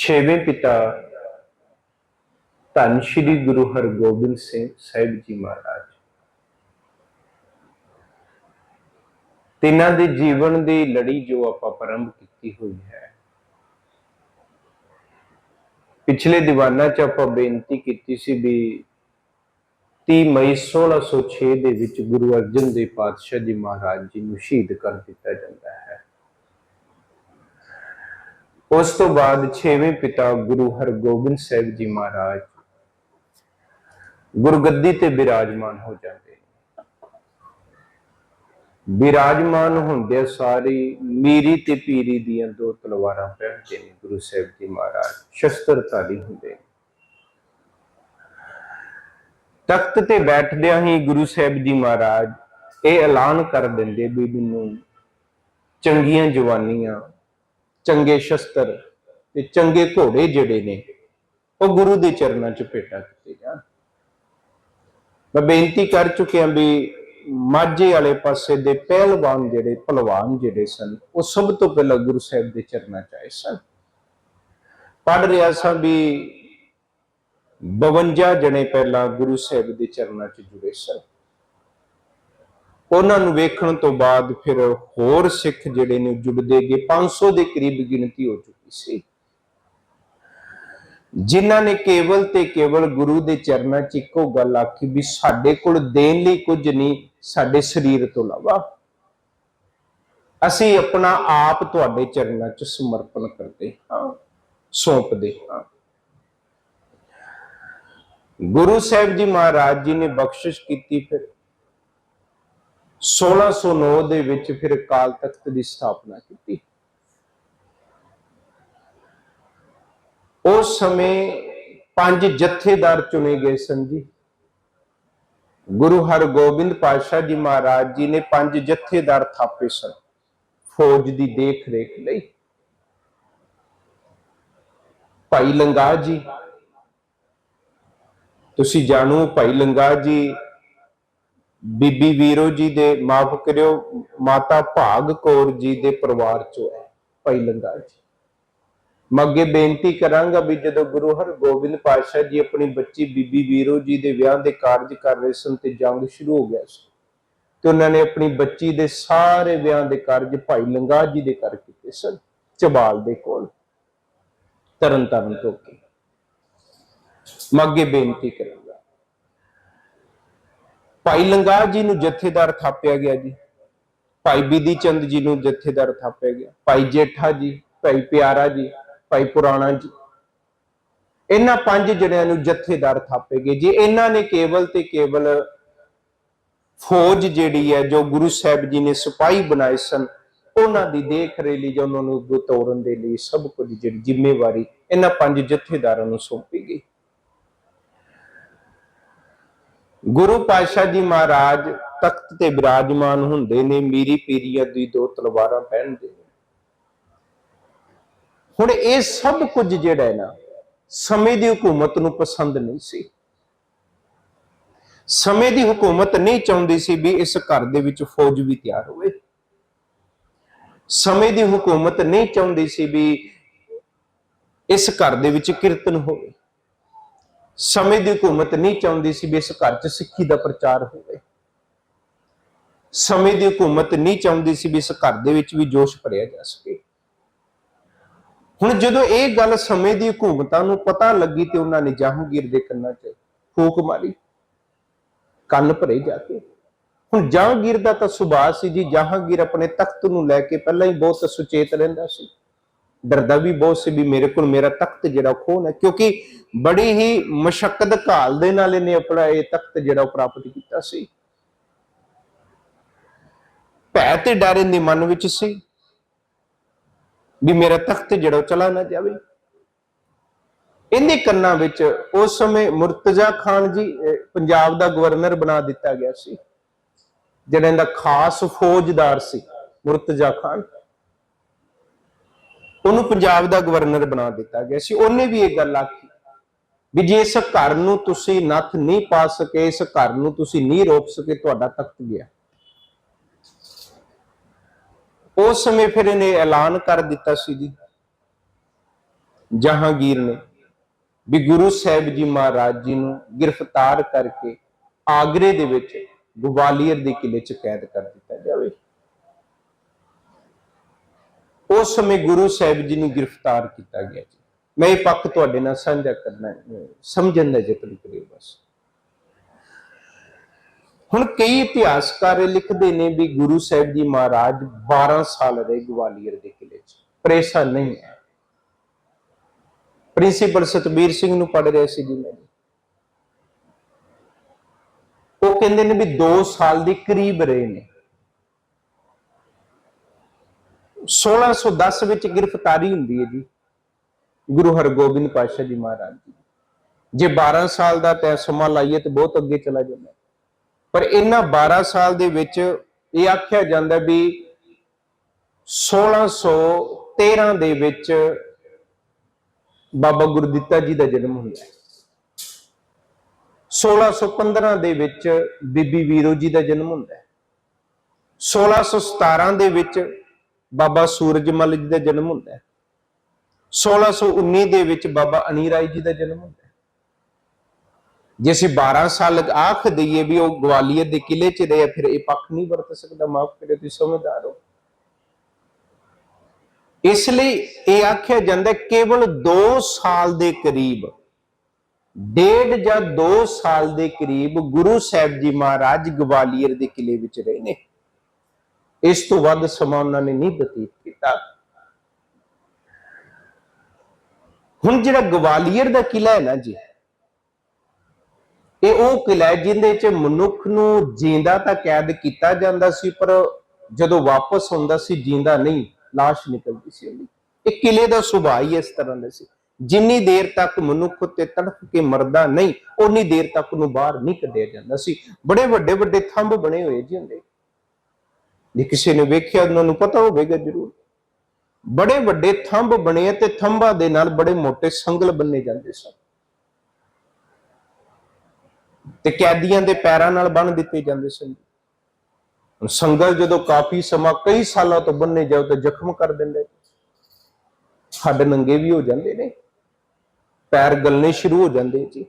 ਛੇਵੇਂ ਪਿਤਾ ਧੰਨ ਸ਼੍ਰੀ ਗੁਰੂ ਹਰਗੋਬਿੰਦ ਸਿੰਘ ਸਾਹਿਬ ਜੀ ਮਹਾਰਾਜ। ਤਿੰਨਾਂ ਦੇ ਜੀਵਨ ਦੀ ਲੜੀ ਜੋ ਆਪਾਂ ਪ੍ਰਾਰੰਭ ਕੀਤੀ ਹੋਈ ਹੈ। ਪਿਛਲੇ ਦੀਵਾਨਾਂ 'ਚ ਆਪਾਂ ਬੇਨਤੀ ਕੀਤੀ ਸੀ ਵੀ 30 ਮਈ 1606 ਦੇ ਵਿੱਚ ਗੁਰੂ ਅਰਜਨ ਦੇਵ ਪਾਤਸ਼ਾਹ ਜੀ ਮਹਾਰਾਜ ਜੀ ਨੂੰ ਸ਼ਹੀਦ ਕਰ ਦਿੱਤਾ ਜਾਂਦਾ ਹੈ। ਉਸ ਤੋਂ ਬਾਅਦ 6ਵੇਂ ਪਿਤਾ ਗੁਰੂ ਹਰਗੋਬਿੰਦ ਸਾਹਿਬ ਜੀ ਮਹਾਰਾਜ ਗੁਰਗੱਦੀ ਤੇ ਬਿਰਾਜਮਾਨ ਹੋ ਜਾਂਦੇ ਬਿਰਾਜਮਾਨ ਹੁੰਦੇ ਸਾਰੀ ਮੀਰੀ ਤੇ ਪੀਰੀ ਦੀਆਂ ਦੋ ਤਲਵਾਰਾਂ ਪਹਿਨਦੇ ਨੇ ਗੁਰੂ ਸਾਹਿਬ ਜੀ ਮਹਾਰਾਜ, ਸ਼ਸਤਰਧਾਰੀ ਹੁੰਦੇ ਤਖਤ ਤੇ ਬੈਠਦਿਆਂ ਹੀ ਗੁਰੂ ਸਾਹਿਬ ਜੀ ਮਹਾਰਾਜ ਇਹ ਐਲਾਨ ਕਰ ਦਿੰਦੇ ਵੀ ਮੈਨੂੰ ਚੰਗੀਆਂ ਜਵਾਨੀਆਂ ਚੰਗੇ ਸ਼ਸਤਰ ਤੇ ਚੰਗੇ ਘੋੜੇ ਜਿਹੜੇ ਨੇ, ਉਹ ਗੁਰੂ ਦੇ ਚਰਨਾਂ 'ਚ ਭੇਟਾ ਕੀਤੇ ਜਾਣ। ਮੈਂ ਬੇਨਤੀ ਕਰ ਚੁੱਕਿਆ ਵੀ ਮਾਝੇ ਵਾਲੇ ਪਾਸੇ ਦੇ ਪਹਿਲਵਾਨ ਜਿਹੜੇ, ਭਲਵਾਨ ਜਿਹੜੇ ਸਨ, ਉਹ ਸਭ ਤੋਂ ਪਹਿਲਾਂ ਗੁਰੂ ਸਾਹਿਬ ਦੇ ਚਰਨਾਂ 'ਚ ਆਏ ਸਨ। ਪੜ ਰਿਹਾ ਸਾਂ ਵੀ 52 ਜਣੇ ਪਹਿਲਾਂ ਗੁਰੂ ਸਾਹਿਬ ਦੇ ਚਰਨਾਂ 'ਚ ਜੁੜੇ ਸਨ। ਉਹਨਾਂ ਨੂੰ ਵੇਖਣ ਤੋਂ ਬਾਅਦ ਫਿਰ ਹੋਰ ਸਿੱਖ ਜਿਹੜੇ ਨੇ ਜੁੜਦੇ ਗਏ 500 ਦੇ ਕਰੀਬ ਗਿਣਤੀ ਹੋ ਚੁੱਕੀ ਸੀ। ਜਿਨ੍ਹਾਂ ਨੇ ਕੇਵਲ ਤੇ ਕੇਵਲ ਗੁਰੂ ਦੇ ਚਰਨਾਂ 'ਚ ਇੱਕੋ ਗੱਲ ਆਖੀ ਵੀ ਸਾਡੇ ਕੋਲ ਦੇਣ ਲਈ ਕੁਝ ਨਹੀਂ, ਸਾਡੇ ਸਰੀਰ ਤੋਂ ਇਲਾਵਾ। ਅਸੀਂ ਆਪਣਾ ਆਪ ਤੁਹਾਡੇ ਚਰਨਾਂ 'ਚ ਸਮਰਪਣ ਕਰਦੇ ਹਾਂ, ਸੌਂਪਦੇ ਹਾਂ। ਗੁਰੂ ਸਾਹਿਬ ਜੀ ਮਹਾਰਾਜ ਜੀ ਨੇ ਬਖਸ਼ਿਸ਼ ਕੀਤੀ ਫਿਰ। 1609 ਦੇ ਵਿੱਚ ਫਿਰ ਅਕਾਲ ਤਖਤ ਦੀ ਸਥਾਪਨਾ ਕੀਤੀ। ਉਸ ਸਮੇਂ ਪੰਜ ਜਥੇਦਾਰ ਚੁਣੇ ਗਏ ਸਨ ਜੀ। ਗੁਰੂ ਹਰਗੋਬਿੰਦ ਪਾਤਸ਼ਾਹ ਜੀ ਮਹਾਰਾਜ ਜੀ ਨੇ ਪੰਜ ਜਥੇਦਾਰ ਥਾਪੇ ਸਨ, ਫੌਜ ਦੀ ਦੇਖ ਰੇਖ ਲਈ। ਭਾਈ ਲੰਗਾ ਜੀ, ਤੁਸੀਂ ਜਾਣੋ ਭਾਈ ਲੰਗਾ ਜੀ ਬੀਬੀ ਵੀਰੋ ਜੀ ਦੇ ਮਾਫ ਕਰਿਓ, ਮਾਤਾ ਭਾਗ ਕੌਰ ਜੀ ਦੇ ਪਰਿਵਾਰ ਚੋਂ ਹੈ, ਭਾਈ ਲੰਗਾ ਜੀ। ਮੈਂ ਬੇਨਤੀ ਕਰਾਂਗਾ ਵੀ ਜਦੋਂ ਗੁਰੂ ਹਰਗੋਬਿੰਦ ਪਾਤਸ਼ਾਹ ਜੀ ਆਪਣੀ ਬੱਚੀ ਬੀਬੀ ਵੀਰੋ ਜੀ ਦੇ ਵਿਆਹ ਦੇ ਕਾਰਜ ਕਰ ਰਹੇ ਸਨ ਤੇ ਜੰਗ ਸ਼ੁਰੂ ਹੋ ਗਿਆ ਸੀ, ਤੇ ਉਹਨਾਂ ਨੇ ਆਪਣੀ ਬੱਚੀ ਦੇ ਸਾਰੇ ਵਿਆਹ ਦੇ ਕਾਰਜ ਭਾਈ ਲੰਗਾ ਜੀ ਦੇ ਕਰ ਕੀਤੇ ਸਨ, ਚਬਾਲ ਦੇ ਕੋਲ, ਤਰਨ ਤਾਰਨ ਤੋਂ ਕੇ ਮੈਂ ਅੱਗੇ ਬੇਨਤੀ ਕਰਾਂਗਾ। ਭਾਈ ਲੰਗਾ ਜੀ ਨੂੰ ਜਥੇਦਾਰ ਥਾਪਿਆ ਗਿਆ ਜੀ। ਭਾਈ ਬੀਦੀ ਚੰਦ ਜੀ ਨੂੰ ਜਥੇਦਾਰ ਥਾਪਿਆ ਗਿਆ। ਭਾਈ ਜੇਠਾ ਜੀ, ਭਾਈ ਪਿਆਰਾ ਜੀ, ਭਾਈ ਪੁਰਾਣਾ ਜੀ। ਇਹਨਾਂ ਪੰਜ ਜਣਿਆਂ ਨੂੰ ਜਥੇਦਾਰ ਥਾਪੇ ਗਏ ਜੇ। ਇਹਨਾਂ ਨੇ ਕੇਵਲ ਤੇ ਕੇਵਲ ਫੌਜ ਜਿਹੜੀ ਹੈ, ਜੋ ਗੁਰੂ ਸਾਹਿਬ ਜੀ ਨੇ ਸਿਪਾਹੀ ਬਣਾਏ ਸਨ, ਉਹਨਾਂ ਦੀ ਦੇਖ ਰੇਖ ਲਈ ਜਾਂ ਉਹਨਾਂ ਨੂੰ ਅੱਗੇ ਤੋਰਨ ਦੇ ਲਈ ਸਭ ਕੁਝ ਜਿਹੜੀ ਜ਼ਿੰਮੇਵਾਰੀ ਇਹਨਾਂ ਪੰਜ ਜਥੇਦਾਰਾਂ ਨੂੰ ਸੌਂਪੀ ਗਈ। ਗੁਰੂ ਪਾਤਸ਼ਾਹ ਜੀ ਮਹਾਰਾਜ ਤਖਤ ਤੇ ਬਿਰਾਜਮਾਨ ਹੁੰਦੇ ਨੇ, ਮੀਰੀ ਪੀਰੀਆ ਦੀ ਦੋ ਤਲਵਾਰਾਂ ਪਹਿਨਦੇ ਨੇ। ਹੁਣ ਇਹ ਸਭ ਕੁਝ ਜਿਹੜਾ ਹੈ ਨਾ, ਸਮੇਂ ਦੀ ਹਕੂਮਤ ਨੂੰ ਪਸੰਦ ਨਹੀਂ ਸੀ। ਸਮੇਂ ਦੀ ਹਕੂਮਤ ਨਹੀਂ ਚਾਹੁੰਦੀ ਸੀ ਵੀ ਇਸ ਘਰ ਦੇ ਵਿੱਚ ਫੌਜ ਵੀ ਤਿਆਰ ਹੋਵੇ। ਸਮੇਂ ਦੀ ਹਕੂਮਤ ਨਹੀਂ ਚਾਹੁੰਦੀ ਸੀ ਵੀ ਇਸ ਘਰ ਦੇ ਵਿੱਚ ਕੀਰਤਨ ਹੋਵੇ। ਸਮੇਂ ਦੀ ਹਕੂਮਤ ਨਹੀਂ ਚਾਹੁੰਦੀ ਸੀ ਵੀ ਇਸ ਘਰ 'ਚ ਸਿੱਖੀ ਦਾ ਪ੍ਰਚਾਰ ਹੋਵੇ। ਸਮੇਂ ਦੀ ਹਕੂਮਤ ਨਹੀਂ ਚਾਹੁੰਦੀ ਸੀ ਵੀ ਇਸ ਘਰ ਦੇ ਵਿੱਚ ਵੀ ਜੋਸ਼ ਭਰਿਆ ਜਾ ਸਕੇ। ਹੁਣ ਜਦੋਂ ਇਹ ਗੱਲ ਸਮੇਂ ਦੀ ਹਕੂਮਤਾਂ ਨੂੰ ਪਤਾ ਲੱਗੀ ਤੇ ਉਹਨਾਂ ਨੇ ਜਹਾਂਗੀਰ ਦੇ ਕੰਨਾਂ 'ਚ ਫੂਕ ਮਾਰੀ। ਕੰਨ ਭਰੇ ਜਾ ਕੇ। ਹੁਣ ਜਹਾਂਗੀਰ ਦਾ ਤਾਂ ਸੁਭਾਅ ਸੀ ਜੀ, ਜਹਾਂਗੀਰ ਆਪਣੇ ਤਖਤ ਨੂੰ ਲੈ ਕੇ ਪਹਿਲਾਂ ਹੀ ਬਹੁਤ ਸੁਚੇਤ ਰਹਿੰਦਾ ਸੀ। ਡਰਦਾ ਵੀ ਬਹੁਤ ਸੀ ਵੀ ਮੇਰੇ ਕੋਲ ਮੇਰਾ ਤਖਤ ਜਿਹੜਾ ਖੋਣ ਹੈ, ਕਿਉਂਕਿ ਬੜੀ ਹੀ ਮਸ਼ਕਤ ਘਾਲ ਦੇ ਨਾਲ ਇਹਨੇ ਆਪਣਾ ਇਹ ਤਖਤ ਜਿਹੜਾ ਉਹ ਪ੍ਰਾਪਤ ਕੀਤਾ ਸੀ। ਭੈ ਤੇ ਡਰ ਇਹਦੇ ਮਨ ਵਿੱਚ ਸੀ ਵੀ ਮੇਰਾ ਤਖਤ ਜਿਹੜਾ ਉਹ ਚਲਾ ਨਾ ਜਾਵੇ। ਇਹਦੇ ਕੰਨਾਂ ਵਿੱਚ ਉਸ ਸਮੇਂ ਮੁਰਤਜ਼ਾ ਖਾਨ ਜੀ ਪੰਜਾਬ ਦਾ ਗਵਰਨਰ ਬਣਾ ਦਿੱਤਾ ਗਿਆ ਸੀ, ਜਿਹੜਾ ਇਹਦਾ ਖਾਸ ਫੌਜਦਾਰ ਸੀ, ਮੁਰਤਜ਼ਾ ਖਾਨ। ਉਹਨੂੰ ਪੰਜਾਬ ਦਾ ਗਵਰਨਰ ਬਣਾ ਦਿੱਤਾ ਗਿਆ ਸੀ। ਉਹਨੇ ਵੀ ਇਹ ਗੱਲ ਆਖੀ ਵੀ ਜੇ ਇਸ ਘਰ ਨੂੰ ਤੁਸੀਂ ਨੱਥ ਨਹੀਂ ਪਾ ਸਕੇ, ਇਸ ਘਰ ਨੂੰ ਤੁਸੀਂ ਨਹੀਂ ਰੋਕ ਸਕੇ, ਤੁਹਾਡਾ ਤਖਤ ਗਿਆ। ਉਸ ਸਮੇਂ ਫਿਰ ਇਹਨੇ ਐਲਾਨ ਕਰ ਦਿੱਤਾ ਸੀ ਜੀ, ਜਹਾਂਗੀਰ ਨੇ, ਵੀ ਗੁਰੂ ਸਾਹਿਬ ਜੀ ਮਹਾਰਾਜ ਜੀ ਨੂੰ ਗ੍ਰਿਫਤਾਰ ਕਰਕੇ ਆਗਰੇ ਦੇ ਵਿੱਚ ਗਵਾਲੀਅਰ ਦੇ ਕਿਲੇ 'ਚ ਕੈਦ ਕਰ ਦਿੱਤਾ ਜਾਵੇ। ਉਸ ਸਮੇਂ ਗੁਰੂ ਸਾਹਿਬ ਜੀ ਨੂੰ ਗ੍ਰਿਫਤਾਰ ਕੀਤਾ ਗਿਆ ਜੀ। ਮੈਂ ਇਹ ਪੱਖ ਤੁਹਾਡੇ ਨਾਲ ਸਾਂਝਾ ਕਰਨਾ ਸਮਝਣ ਦਾ ਯਤਨ ਕਰਿਓ ਬਸ। ਹੁਣ ਕਈ ਇਤਿਹਾਸਕਾਰ ਲਿਖਦੇ ਨੇ ਵੀ ਗੁਰੂ ਸਾਹਿਬ ਜੀ ਮਹਾਰਾਜ 12 ਸਾਲ ਰਹੇ ਗਵਾਲੀਅਰ ਦੇ ਕਿਲੇ 'ਚ। ਪਰ ਨਹੀਂ ਹੈ। ਪ੍ਰਿੰਸੀਪਲ ਸਤਬੀਰ ਸਿੰਘ ਨੂੰ ਪੜ੍ਹ ਰਿਹਾ ਸੀ ਜੀ ਮੈਂ। ਉਹ ਕਹਿੰਦੇ ਨੇ ਵੀ 2 ਸਾਲ ਦੇ ਕਰੀਬ ਰਹੇ ਨੇ। 1610 ਵਿੱਚ ਗ੍ਰਿਫਤਾਰੀ ਹੁੰਦੀ ਹੈ ਜੀ। ਗੁਰੂ ਹਰਗੋਬਿੰਦ ਪਾਤਸ਼ਾਹ ਜੀ ਮਹਾਰਾਜ ਜੀ। ਜੇ 12 ਸਾਲ ਦਾ ਤੈ ਸਮਾਂ ਲਾਈਏ ਤੇ ਬਹੁਤ ਅੱਗੇ ਚਲਾ ਜਾਂਦਾ। ਪਰ ਇਹਨਾਂ 12 ਸਾਲ ਦੇ ਵਿੱਚ ਇਹ ਆਖਿਆ ਜਾਂਦਾ ਵੀ 1613 ਦੇ ਵਿੱਚ ਬਾਬਾ ਗੁਰਦਿੱਤਾ ਜੀ ਦਾ ਜਨਮ ਹੁੰਦਾ ਹੈ 1615 ਦੇ ਵਿੱਚ ਬੀਬੀ ਵੀਰੋ ਜੀ ਦਾ ਜਨਮ ਹੁੰਦਾ ਹੈ। 1617 ਦੇ ਵਿੱਚ ਬਾਬਾ ਸੂਰਜਮਲ ਜੀ ਦਾ ਜਨਮ ਹੁੰਦਾ 1619 ਦੇ ਵਿੱਚ ਬਾਬਾ ਅਨੀ ਰਾਏ ਜੀ ਦਾ ਜਨਮ ਹੁੰਦਾ ਜੇ ਅਸੀਂ 12 ਸਾਲ ਆਖ ਦਈਏ ਵੀ ਉਹ ਗਵਾਲੀਅਰ ਦੇ ਕਿਲੇ 'ਚ ਰਹੇ ਫਿਰ ਇਹ ਪੱਖ ਨਹੀਂ ਵਰਤ ਸਕਦਾ, ਮਾਫ ਕਰਿਓ, ਤੁਸੀਂ ਸਮਝਦਾਰ ਹੋ। ਇਸ ਲਈ ਇਹ ਆਖਿਆ ਜਾਂਦਾ ਕੇਵਲ 2 ਸਾਲ ਦੇ ਕਰੀਬ, ਡੇਢ ਜਾਂ 2 ਸਾਲ ਦੇ ਕਰੀਬ ਗੁਰੂ ਸਾਹਿਬ ਜੀ ਮਹਾਰਾਜ ਗਵਾਲੀਅਰ ਦੇ ਕਿਲੇ ਵਿੱਚ ਰਹੇ ਨੇ। ਇਸ ਤੋਂ ਵੱਧ ਸਮਾਂ ਉਹਨਾਂ ਨੇ ਨਹੀਂ ਬਤੀਤ ਕੀਤਾ। ਹੁਣ ਜਿਹੜਾ ਗਵਾਲੀਅਰ ਦਾ ਕਿਲਾ ਹੈ ਨਾ ਜੀ, ਇਹ ਉਹ ਕਿਲਾ ਹੈ ਜਿੰਦੇ ਚ ਮਨੁੱਖ ਨੂੰ ਜਿੰਦਾ ਤਾਂ ਕੈਦ ਕੀਤਾ ਜਾਂਦਾ ਸੀ, ਪਰ ਜਦੋਂ ਵਾਪਸ ਹੁੰਦਾ ਸੀ ਜਿੰਦਾ ਨਹੀਂ লাশ ਨਿਕਲਦੀ ਸੀ ਉਹਦੀ। ਇਹ ਕਿਲੇ ਦਾ ਸੁਭਾਅ ਹੀ ਇਸ ਤਰ੍ਹਾਂ ਦਾ ਸੀ। ਜਿੰਨੀ ਦੇਰ ਤੱਕ ਮਨੁੱਖ ਤੇ ਤੜਫ ਕੇ ਮਰਦਾ ਨਹੀਂ ਉਨੀ ਦੇਰ ਤੱਕ ਉਹਨੂੰ ਬਾਹਰ ਨਹੀਂ ਕੱਢਿਆ ਜਾਂਦਾ ਸੀ। ਬੜੇ ਵੱਡੇ ਵੱਡੇ ਥੰਬ ਬਣੇ ਹੋਏ ਜੀ ਹੁੰਦੇ ਜੇ ਕਿਸੇ ਨੇ ਵੇਖਿਆ, ਉਹਨਾਂ ਨੂੰ ਪਤਾ ਹੋਵੇਗਾ ਜ਼ਰੂਰ। ਬੜੇ ਵੱਡੇ ਥੰਬ ਬਣੇ ਤੇ ਥੰਬਾਂ ਦੇ ਨਾਲ ਬੜੇ ਮੋٹے ਸੰਗਲ ਬੰਨੇ ਜਾਂਦੇ ਸਨ। ਤੇ ਕੈਦੀਆਂ ਦੇ ਪੈਰਾਂ ਨਾਲ ਬੰਨ ਦਿੱਤੇ ਜਾਂਦੇ ਸਨ। ਸੰਗਲ ਜਦੋਂ ਕਾਫੀ ਸਮਾਂ ਕਈ ਸਾਲਾਂ ਤੋਂ ਬੰਨੇ ਜਾਓ ਤਾਂ ਜ਼ਖਮ ਕਰ ਦਿੰਦੇ ਹੱਡ ਨੰਗੇ ਵੀ ਹੋ ਜਾਂਦੇ ਨੇ। ਪੈਰ ਗਲਨੇ ਸ਼ੁਰੂ ਹੋ ਜਾਂਦੇ ਜੀ।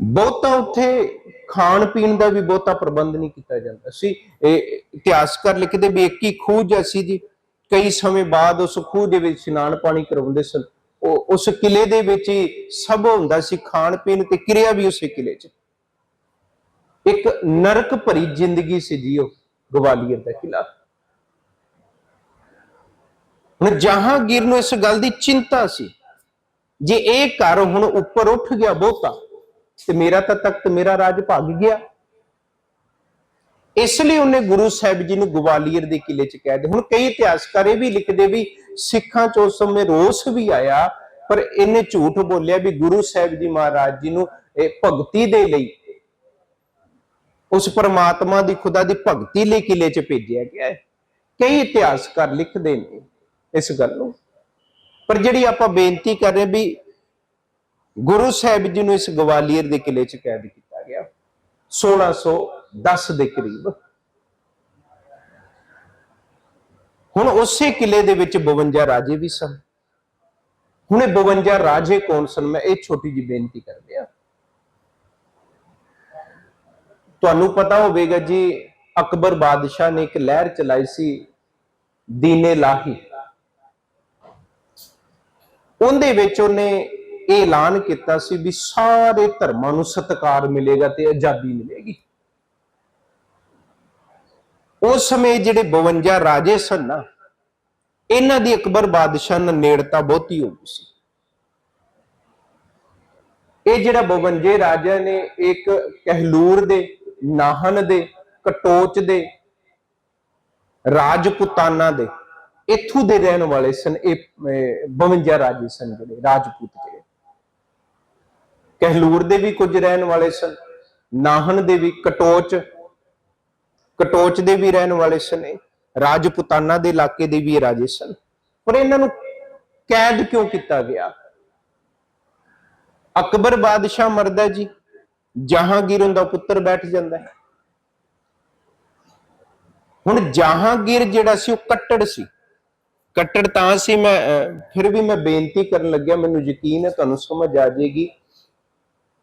ਬਹੁਤਾ ਉੱਥੇ ਖਾਣ ਪੀਣ ਦਾ ਵੀ ਬਹੁਤਾ ਪ੍ਰਬੰਧ ਨਹੀਂ ਕੀਤਾ ਜਾਂਦਾ ਸੀ। ਇਹ ਇਤਿਹਾਸਕਾਰ ਲਿਖਦੇ ਵੀ ਇੱਕ ਹੀ ਖੂਹ ਜਿਹਾ ਜੀ। ਕਈ ਸਮੇਂ ਬਾਅਦ ਉਸ ਖੂਹ ਦੇ ਵਿੱਚ ਇਸ਼ਨਾਨ ਪਾਣੀ ਕਰਾਉਂਦੇ ਸਨ। ਉਹ ਉਸ ਕਿਲੇ ਦੇ ਵਿੱਚ ਹੀ ਸਭ ਹੁੰਦਾ ਸੀ, ਖਾਣ ਪੀਣ ਤੇ ਕਿਰਿਆ ਵੀ ਉਸੇ ਕਿਲੇ 'ਚ। ਇੱਕ ਨਰਕ ਭਰੀ ਜ਼ਿੰਦਗੀ ਸੀ ਜੀ ਉਹ, ਗਵਾਲੀਅਰ ਦਾ ਕਿਲਾ। ਹੁਣ ਜਹਾਂਗੀਰ ਨੂੰ ਇਸ ਗੱਲ ਦੀ ਚਿੰਤਾ ਸੀ, ਜੇ ਇਹ ਘਰ ਹੁਣ ਉੱਪਰ ਉੱਠ ਗਿਆ ਬਹੁਤਾ, ਤੇ ਮੇਰਾ ਤਾਂ ਤਖਤ, ਮੇਰਾ ਰਾਜ ਭੱਗ ਗਿਆ। ਇਸ ਲਈ ਉਹਨੇ ਗੁਰੂ ਸਾਹਿਬ ਜੀ ਨੂੰ ਗਵਾਲੀਅਰ ਦੇ ਕਿਲੇ 'ਚ ਕੈਦ ਹੁਣ ਕਈ ਇਤਿਹਾਸਕਾਰ ਇਹ ਵੀ ਲਿਖਦੇ ਵੀ ਸਿੱਖਾਂ 'ਚ ਉਸ ਸਮੇਂ ਰੋਸ ਵੀ ਆਇਆ, ਪਰ ਇਹਨੇ ਝੂਠ ਬੋਲਿਆ ਵੀ ਗੁਰੂ ਸਾਹਿਬ ਜੀ ਮਹਾਰਾਜ ਜੀ ਨੂੰ ਇਹ ਭਗਤੀ ਦੇ ਲਈ, ਉਸ ਪਰਮਾਤਮਾ ਦੀ, ਖੁਦਾ ਦੀ ਭਗਤੀ ਲਈ ਕਿਲੇ 'ਚ ਭੇਜਿਆ ਗਿਆ ਹੈ। ਕਈ ਇਤਿਹਾਸਕਾਰ ਲਿਖਦੇ ਨੇ ਇਸ ਗੱਲ ਨੂੰ। ਪਰ ਜਿਹੜੀ ਆਪਾਂ ਬੇਨਤੀ ਕਰ ਰਹੇ ਵੀ ਗੁਰੂ ਸਾਹਿਬ ਜੀ ਨੂੰ ਇਸ ਗਵਾਲੀਅਰ ਦੇ ਕਿਲੇ 'ਚ ਕੈਦ ਕੀਤਾ ਗਿਆ। 1610 ਦੇ ਕਰੀਬ। ਹੁਣ ਉਸੇ ਕਿਲੇ ਦੇ ਵਿੱਚ 52 ਰਾਜੇ ਵੀ ਸਨ। ਹੁਣ ਇਹ 52 ਰਾਜੇ ਕੌਣ ਸਨ? ਮੈਂ ਇਹ ਛੋਟੀ ਜੀ ਬੇਨਤੀ ਕਰ ਰਿਹਾ ਤੁਹਾਨੂੰ ਪਤਾ ਹੋਵੇਗਾ ਜੀ, ਅਕਬਰ ਬਾਦਸ਼ਾਹ ਨੇ ਇੱਕ ਲਹਿਰ ਚਲਾਈ ਸੀ, ਦੀਨੇ ਲਾਹੀ। ਉਹਦੇ ਵਿੱਚ ਉਹਨੇ ਇਹ ਐਲਾਨ ਕੀਤਾ ਸੀ ਵੀ ਸਾਰੇ ਧਰਮਾਂ ਨੂੰ ਸਤਿਕਾਰ ਮਿਲੇਗਾ ਤੇ ਆਜ਼ਾਦੀ ਮਿਲੇਗੀ। ਉਸ ਸਮੇਂ ਜਿਹੜੇ 52 ਰਾਜੇ ਸਨ ਨਾ ਇਹਨਾਂ ਦੀ ਅਕਬਰ ਬਾਦਸ਼ਾਹ ਨਾਲ ਨੇੜਤਾ ਬਹੁਤੀ ਹੋ ਗਈ ਸੀ। ਇਹ ਜਿਹੜਾ 52 ਰਾਜਾ ਨੇ ਇੱਕ ਕਹਿਲੂਰ ਦੇ ਨਾਹਨ ਦੇ ਕਟੋਚ ਦੇ ਰਾਜਪੂਤਾਨਾ ਦੇ ਇੱਥੋਂ ਦੇ ਰਹਿਣ ਵਾਲੇ ਸਨ ਇਹ ਅਹ, 52 ਰਾਜੇ ਸਨ ਜਿਹੜੇ ਰਾਜਪੂਤ ਜਿਹੜੇ। ਕਹਿਲੂਰ ਦੇ ਵੀ ਕੁਝ ਰਹਿਣ ਵਾਲੇ ਸਨ ਨਾਹਨ ਦੇ ਵੀ ਕਟੋਚ ਕਟੋਚ ਦੇ ਵੀ ਰਹਿਣ ਵਾਲੇ ਸਨ ਇਹ। ਰਾਜਪੂਤਾਨਾ ਦੇ ਇਲਾਕੇ ਦੇ ਵੀ ਰਾਜੇ ਸਨ। ਪਰ ਇਹਨਾਂ ਨੂੰ ਕੈਦ ਕਿਉਂ ਕੀਤਾ ਗਿਆ? ਅਕਬਰ ਬਾਦਸ਼ਾਹ ਮਰਦਾ ਜੀ, ਜਹਾਂਗੀਰ ਉਹਦਾ ਪੁੱਤਰ ਬੈਠ ਜਾਂਦਾ ਹੈ। ਹੁਣ ਜਹਾਂਗੀਰ ਜਿਹੜਾ ਸੀ ਉਹ ਕੱਟੜ ਸੀ। ਕੱਟੜ ਤਾਂ ਸੀ ਮੈਂ ਫਿਰ ਵੀ ਮੈਂ ਬੇਨਤੀ ਕਰਨ ਲੱਗਿਆ, ਮੈਨੂੰ ਯਕੀਨ ਹੈ ਤੁਹਾਨੂੰ ਸਮਝ ਆ ਜਾਏਗੀ।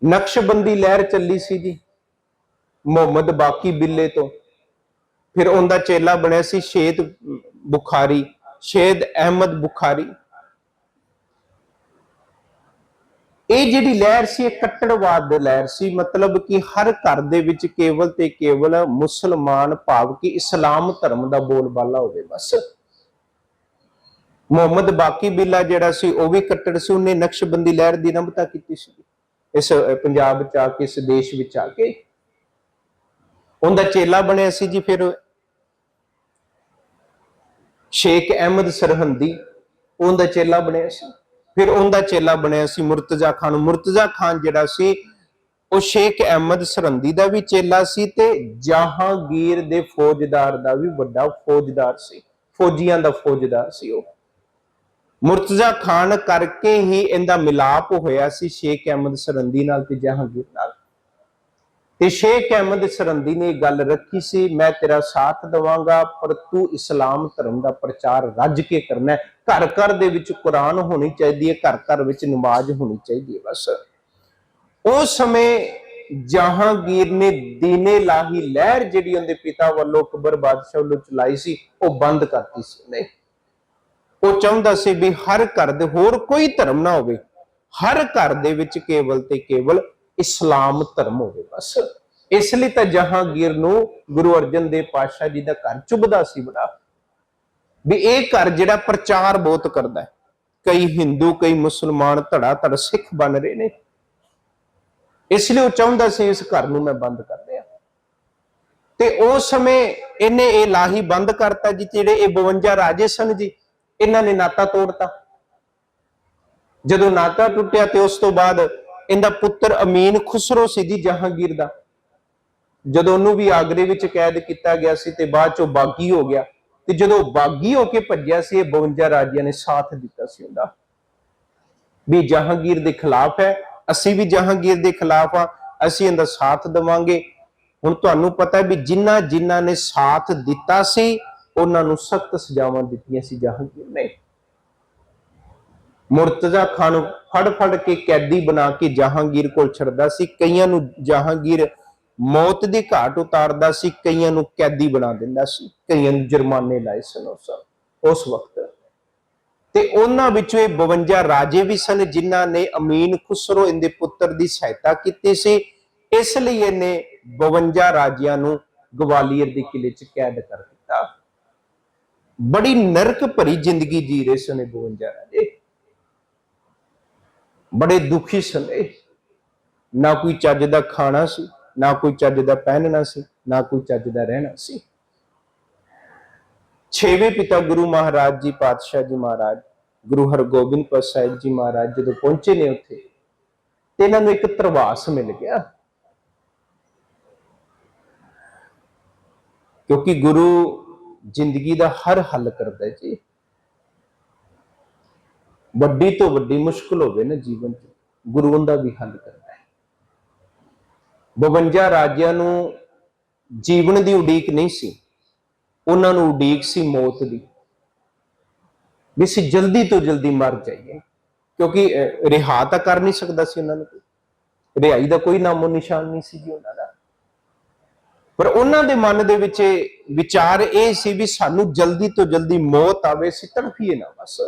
ਨਕਸ਼ਬੰਦੀ ਲਹਿਰ ਚੱਲੀ ਸੀ ਜੀ, ਮੁਹੰਮਦ ਬਾਕੀ ਬਿੱਲੇ ਤੋਂ। ਫਿਰ ਉਹਦਾ ਚੇਲਾ ਬਣਿਆ ਸੀ ਸ਼ੇਦ ਬੁਖਾਰੀ, ਸ਼ੇਦ ਅਹਿਮਦ ਬੁਖਾਰੀ। ਇਹ ਜਿਹੜੀ ਲਹਿਰ ਸੀ, ਇਹ ਕੱਟੜਵਾਦ ਦੀ ਲਹਿਰ ਸੀ। ਮਤਲਬ ਕਿ ਹਰ ਘਰ ਦੇ ਵਿੱਚ ਕੇਵਲ ਤੇ ਕੇਵਲ ਮੁਸਲਮਾਨ ਭਾਵ ਕਿ ਇਸਲਾਮ ਧਰਮ ਦਾ ਬੋਲਬਾਲਾ ਹੋਵੇ ਬਸ। ਮੁਹੰਮਦ ਬਾਕੀ ਬਿੱਲਾ ਜਿਹੜਾ ਸੀ, ਉਹ ਵੀ ਕੱਟੜ ਸੀ। ਉਹਨੇ ਨਕਸ਼ਬੰਦੀ ਲਹਿਰ ਦੀ ਨਮਤਾ ਕੀਤੀ ਸੀ। ਇਸ ਪੰਜਾਬ ਚ ਆ ਕੇ, ਇਸ ਦੇਸ਼ ਵਿੱਚ ਆ ਕੇ। ਉਹਦਾ ਚੇਲਾ ਬਣਿਆ ਸੀ ਜੀ, ਫਿਰ ਸ਼ੇਖ ਅਹਿਮਦ ਸਰਹੰਦੀ, ਉਹਦਾ ਚੇਲਾ ਬਣਿਆ ਸੀ। ਫਿਰ ਉਹਦਾ ਚੇਲਾ ਬਣਿਆ ਸੀ ਮੁਰਤਜ਼ਾ ਖਾਨ। ਮੁਰਤਜ਼ਾ ਖਾਨ ਜਿਹੜਾ ਸੀ, ਉਹ ਸ਼ੇਖ ਅਹਿਮਦ ਸਰਹੰਦੀ ਦਾ ਵੀ ਚੇਲਾ ਸੀ ਤੇ ਜਹਾਂਗੀਰ ਦੇ ਫੌਜਦਾਰ ਦਾ ਵੀ ਵੱਡਾ ਫੌਜਦਾਰ ਸੀ। ਫੌਜੀਆਂ ਦਾ ਫੌਜਦਾਰ ਸੀ ਉਹ। ਮੁਰਤਜ਼ਾ ਖਾਨ ਕਰਕੇ ਹੀ ਇਹਦਾ ਮਿਲਾਪ ਹੋਇਆ ਸੀ ਸ਼ੇਖ ਅਹਿਮਦ ਸਰਹੰਦੀ ਨਾਲ ਤੇ ਜਹਾਂਗੀਰ ਨਾਲ। ਤੇ ਸ਼ੇਖ ਅਹਿਮਦ ਸਰਹੰਦੀ ਨੇ ਗੱਲ ਰੱਖੀ ਸੀ, ਮੈਂ ਤੇਰਾ ਸਾਥ ਦਵਾਂਗਾ, ਪਰ ਤੂੰ ਇਸਲਾਮ ਧਰਮ ਦਾ ਪ੍ਰਚਾਰ ਰੱਜ ਕੇ ਕਰਨਾ ਘਰ ਘਰ ਦੇ ਵਿੱਚ ਕੁਰਾਨ ਹੋਣੀ ਚਾਹੀਦੀ ਹੈ, ਘਰ ਘਰ ਵਿੱਚ ਨਮਾਜ਼ ਹੋਣੀ ਚਾਹੀਦੀ ਹੈ, ਬਸ। ਉਸ ਸਮੇਂ ਜਹਾਂਗੀਰ ਨੇ ਦੀਨੇ ਲਾਹੀ ਲਹਿਰ ਜਿਹੜੀ ਉਹਦੇ ਪਿਤਾ ਵੱਲੋਂ ਅਕਬਰ ਬਾਦਸ਼ਾਹ ਵੱਲੋਂ ਚਲਾਈ ਸੀ, ਉਹ ਬੰਦ ਕਰਤੀ ਸੀ ਉਹਨੇ। ਉਹ ਚਾਹੁੰਦਾ ਸੀ ਵੀ ਹਰ ਘਰ ਦੇ ਹੋਰ ਕੋਈ ਧਰਮ ਨਾ ਹੋਵੇ। ਹਰ ਘਰ ਦੇ ਵਿੱਚ ਕੇਵਲ ਤੇ ਕੇਵਲ ਇਸਲਾਮ ਧਰਮ ਹੋਵੇ, ਬਸ। ਇਸ ਲਈ ਤਾਂ ਜਹਾਂਗੀਰ ਨੂੰ ਗੁਰੂ ਅਰਜਨ ਦੇਵ ਪਾਤਸ਼ਾਹ ਜੀ ਦਾ ਘਰ ਚੁੱਭਦਾ ਸੀ ਬੜਾ। ਵੀ ਇਹ ਘਰ ਜਿਹੜਾ ਪ੍ਰਚਾਰ ਬਹੁਤ ਕਰਦਾ ਹੈ। ਕਈ ਹਿੰਦੂ, ਕਈ ਮੁਸਲਮਾਨ ਧੜਾ ਧੜ ਸਿੱਖ ਬਣ ਰਹੇ ਨੇ। ਇਸ ਲਈ ਉਹ ਚਾਹੁੰਦਾ ਸੀ ਇਸ ਘਰ ਨੂੰ ਮੈਂ ਬੰਦ ਕਰ ਦਿਆਂ। ਤੇ ਉਸ ਸਮੇਂ ਇਹਨੇ ਇਹ ਲਾਹੀ ਬੰਦ ਕਰਤਾ ਜੀ, ਜਿਹੜੇ ਇਹ 52 ਰਾਜੇ ਸਨ ਜੀ, ਇਹਨਾਂ ਨੇ ਨਾਤਾ ਤੋੜਤਾ। ਜਦੋਂ ਨਾਤਾ ਟੁੱਟਿਆ ਤੇ ਉਸ ਤੋਂ ਬਾਅਦ ਇਹਦਾ ਪੁੱਤਰ ਅਮੀਨ ਖੁਸਰੋ ਸੀ ਜੀ ਜਹਾਂਗੀਰ ਦਾ। ਜਦੋਂ ਉਹਨੂੰ ਵੀ ਆਗਰੇ ਵਿੱਚ ਕੈਦ ਕੀਤਾ ਗਿਆ ਸੀ ਤੇ ਬਾਅਦ ਚੋਂ ਬਾਗੀ ਹੋ ਗਿਆ ਤੇ ਜਦੋਂ ਬਾਗੀ ਹੋ ਕੇ ਭੱਜਿਆ ਸੀ, ਇਹ 52 ਰਾਜਿਆਂ ਨੇ ਸਾਥ ਦਿੱਤਾ ਸੀ ਉਹਦਾ। ਵੀ ਜਹਾਂਗੀਰ ਦੇ ਖਿਲਾਫ ਹੈ, ਅਸੀਂ ਵੀ ਜਹਾਂਗੀਰ ਦੇ ਖਿਲਾਫ ਆ ਅਸੀਂ ਇਹਦਾ ਸਾਥ ਦੇਵਾਂਗੇ। ਹੁਣ ਤੁਹਾਨੂੰ ਪਤਾ ਹੈ ਵੀ ਜਿਨ੍ਹਾਂ ਜਿਨ੍ਹਾਂ ਨੇ ਸਾਥ ਦਿੱਤਾ ਸੀ, ਉਹਨਾਂ ਨੂੰ ਸਖਤ ਸਜ਼ਾਵਾਂ ਦਿੱਤੀਆਂ ਸੀ ਜਹਾਂਗੀਰ ਨੇ। ਮੁਰਤਜ਼ਾ ਖਾਨ ਨੂੰ ਫੜ ਫੜ ਕੇ ਕੈਦੀ ਬਣਾ ਕੇ ਜਹਾਂਗੀਰ ਕੋਲ ਛੱਡਦਾ ਸੀ। ਕਈਆਂ ਨੂੰ ਜਹਾਂਗੀਰ ਮੌਤ ਦੀ ਘਾਟ ਉਤਾਰਦਾ ਸੀ, ਕਈਆਂ ਨੂੰ ਕੈਦੀ ਬਣਾ ਦਿੰਦਾ ਸੀ। ਕਈਆਂ ਨੂੰ ਜੁਰਮਾਨੇ ਲਾਏ ਸਨ ਉਸ ਵਕਤ। ਤੇ ਉਹਨਾਂ ਵਿੱਚੋਂ ਇਹ 52 ਰਾਜੇ ਵੀ ਸਨ ਜਿਨ੍ਹਾਂ ਨੇ ਅਮੀਨ ਖੁਸਰੋ ਇਹਦੇ ਪੁੱਤਰ ਦੀ ਸਹਾਇਤਾ ਕੀਤੀ ਸੀ। ਇਸ ਲਈ ਇਹਨੇ 52 ਰਾਜਿਆਂ ਨੂੰ ਗਵਾਲੀਅਰ ਦੇ ਕਿਲੇ 'ਚ ਕੈਦ ਕਰ ਦਿੱਤਾ। ਬੜੀ ਨਰਕ ਭਰੀ ਜ਼ਿੰਦਗੀ ਜੀ ਰਹੇ ਸਨ ਇਹ 52 ਰਾਜੇ। ਬੜੇ ਦੁਖੀ ਸਨ ਇਹ। ਨਾ ਕੋਈ ਚੱਜ ਦਾ ਖਾਣਾ ਸੀ, ਨਾ ਕੋਈ ਚੱਜ ਦਾ ਪਹਿਨਣਾ ਸੀ, ਨਾ ਕੋਈ ਚੱਜ ਦਾ ਰਹਿਣਾ ਸੀ। ਛੇਵੇਂ ਪਿਤਾ ਗੁਰੂ ਮਹਾਰਾਜ ਜੀ ਪਾਤਸ਼ਾਹ ਜੀ ਮਹਾਰਾਜ, ਗੁਰੂ ਹਰਗੋਬਿੰਦ ਸਾਹਿਬ ਜੀ ਮਹਾਰਾਜ ਜਦੋਂ ਪਹੁੰਚੇ ਨੇ ਉੱਥੇ, ਤੇ ਇਹਨਾਂ ਨੂੰ ਇੱਕ ਤਰਵਾਸ ਮਿਲ ਗਿਆ। ਕਿਉਂਕਿ ਗੁਰੂ ਜ਼ਿੰਦਗੀ ਦਾ ਹਰ ਹੱਲ ਕਰਦਾ ਜੀ। ਵੱਡੀ ਤੋਂ ਵੱਡੀ ਮੁਸ਼ਕਲ ਹੋਵੇ ਨਾ ਜੀਵਨ 'ਚ, ਗੁਰੂ ਦਾ ਵੀ ਹੱਲ ਕਰਦਾ ਹੈ। 52 ਰਾਜਿਆਂ ਨੂੰ ਜੀਵਨ ਦੀ ਉਡੀਕ ਨਹੀਂ ਸੀ, ਉਹਨਾਂ ਨੂੰ ਉਡੀਕ ਸੀ ਮੌਤ ਦੀ। ਵੀ ਅਸੀਂ ਜਲਦੀ ਤੋਂ ਜਲਦੀ ਮਰ ਜਾਈਏ, ਕਿਉਂਕਿ ਰਿਹਾ ਤਾਂ ਕਰ ਨਹੀਂ ਸਕਦਾ ਸੀ ਉਹਨਾਂ ਨੂੰ ਕੋਈ। ਰਿਹਾਈ ਦਾ ਕੋਈ ਨਾਮੋ ਨਿਸ਼ਾਨ ਨਹੀਂ ਸੀ ਜੀ ਉਹਨਾਂ ਦਾ। ਪਰ ਉਹਨਾਂ ਦੇ ਮਨ ਦੇ ਵਿੱਚ ਵਿਚਾਰ ਇਹ ਸੀ ਵੀ ਸਾਨੂੰ ਜਲਦੀ ਤੋਂ ਜਲਦੀ ਮੌਤ ਆਵੇ, ਅਸੀਂ ਤੜਫੀਏ ਨਾ ਬਸ।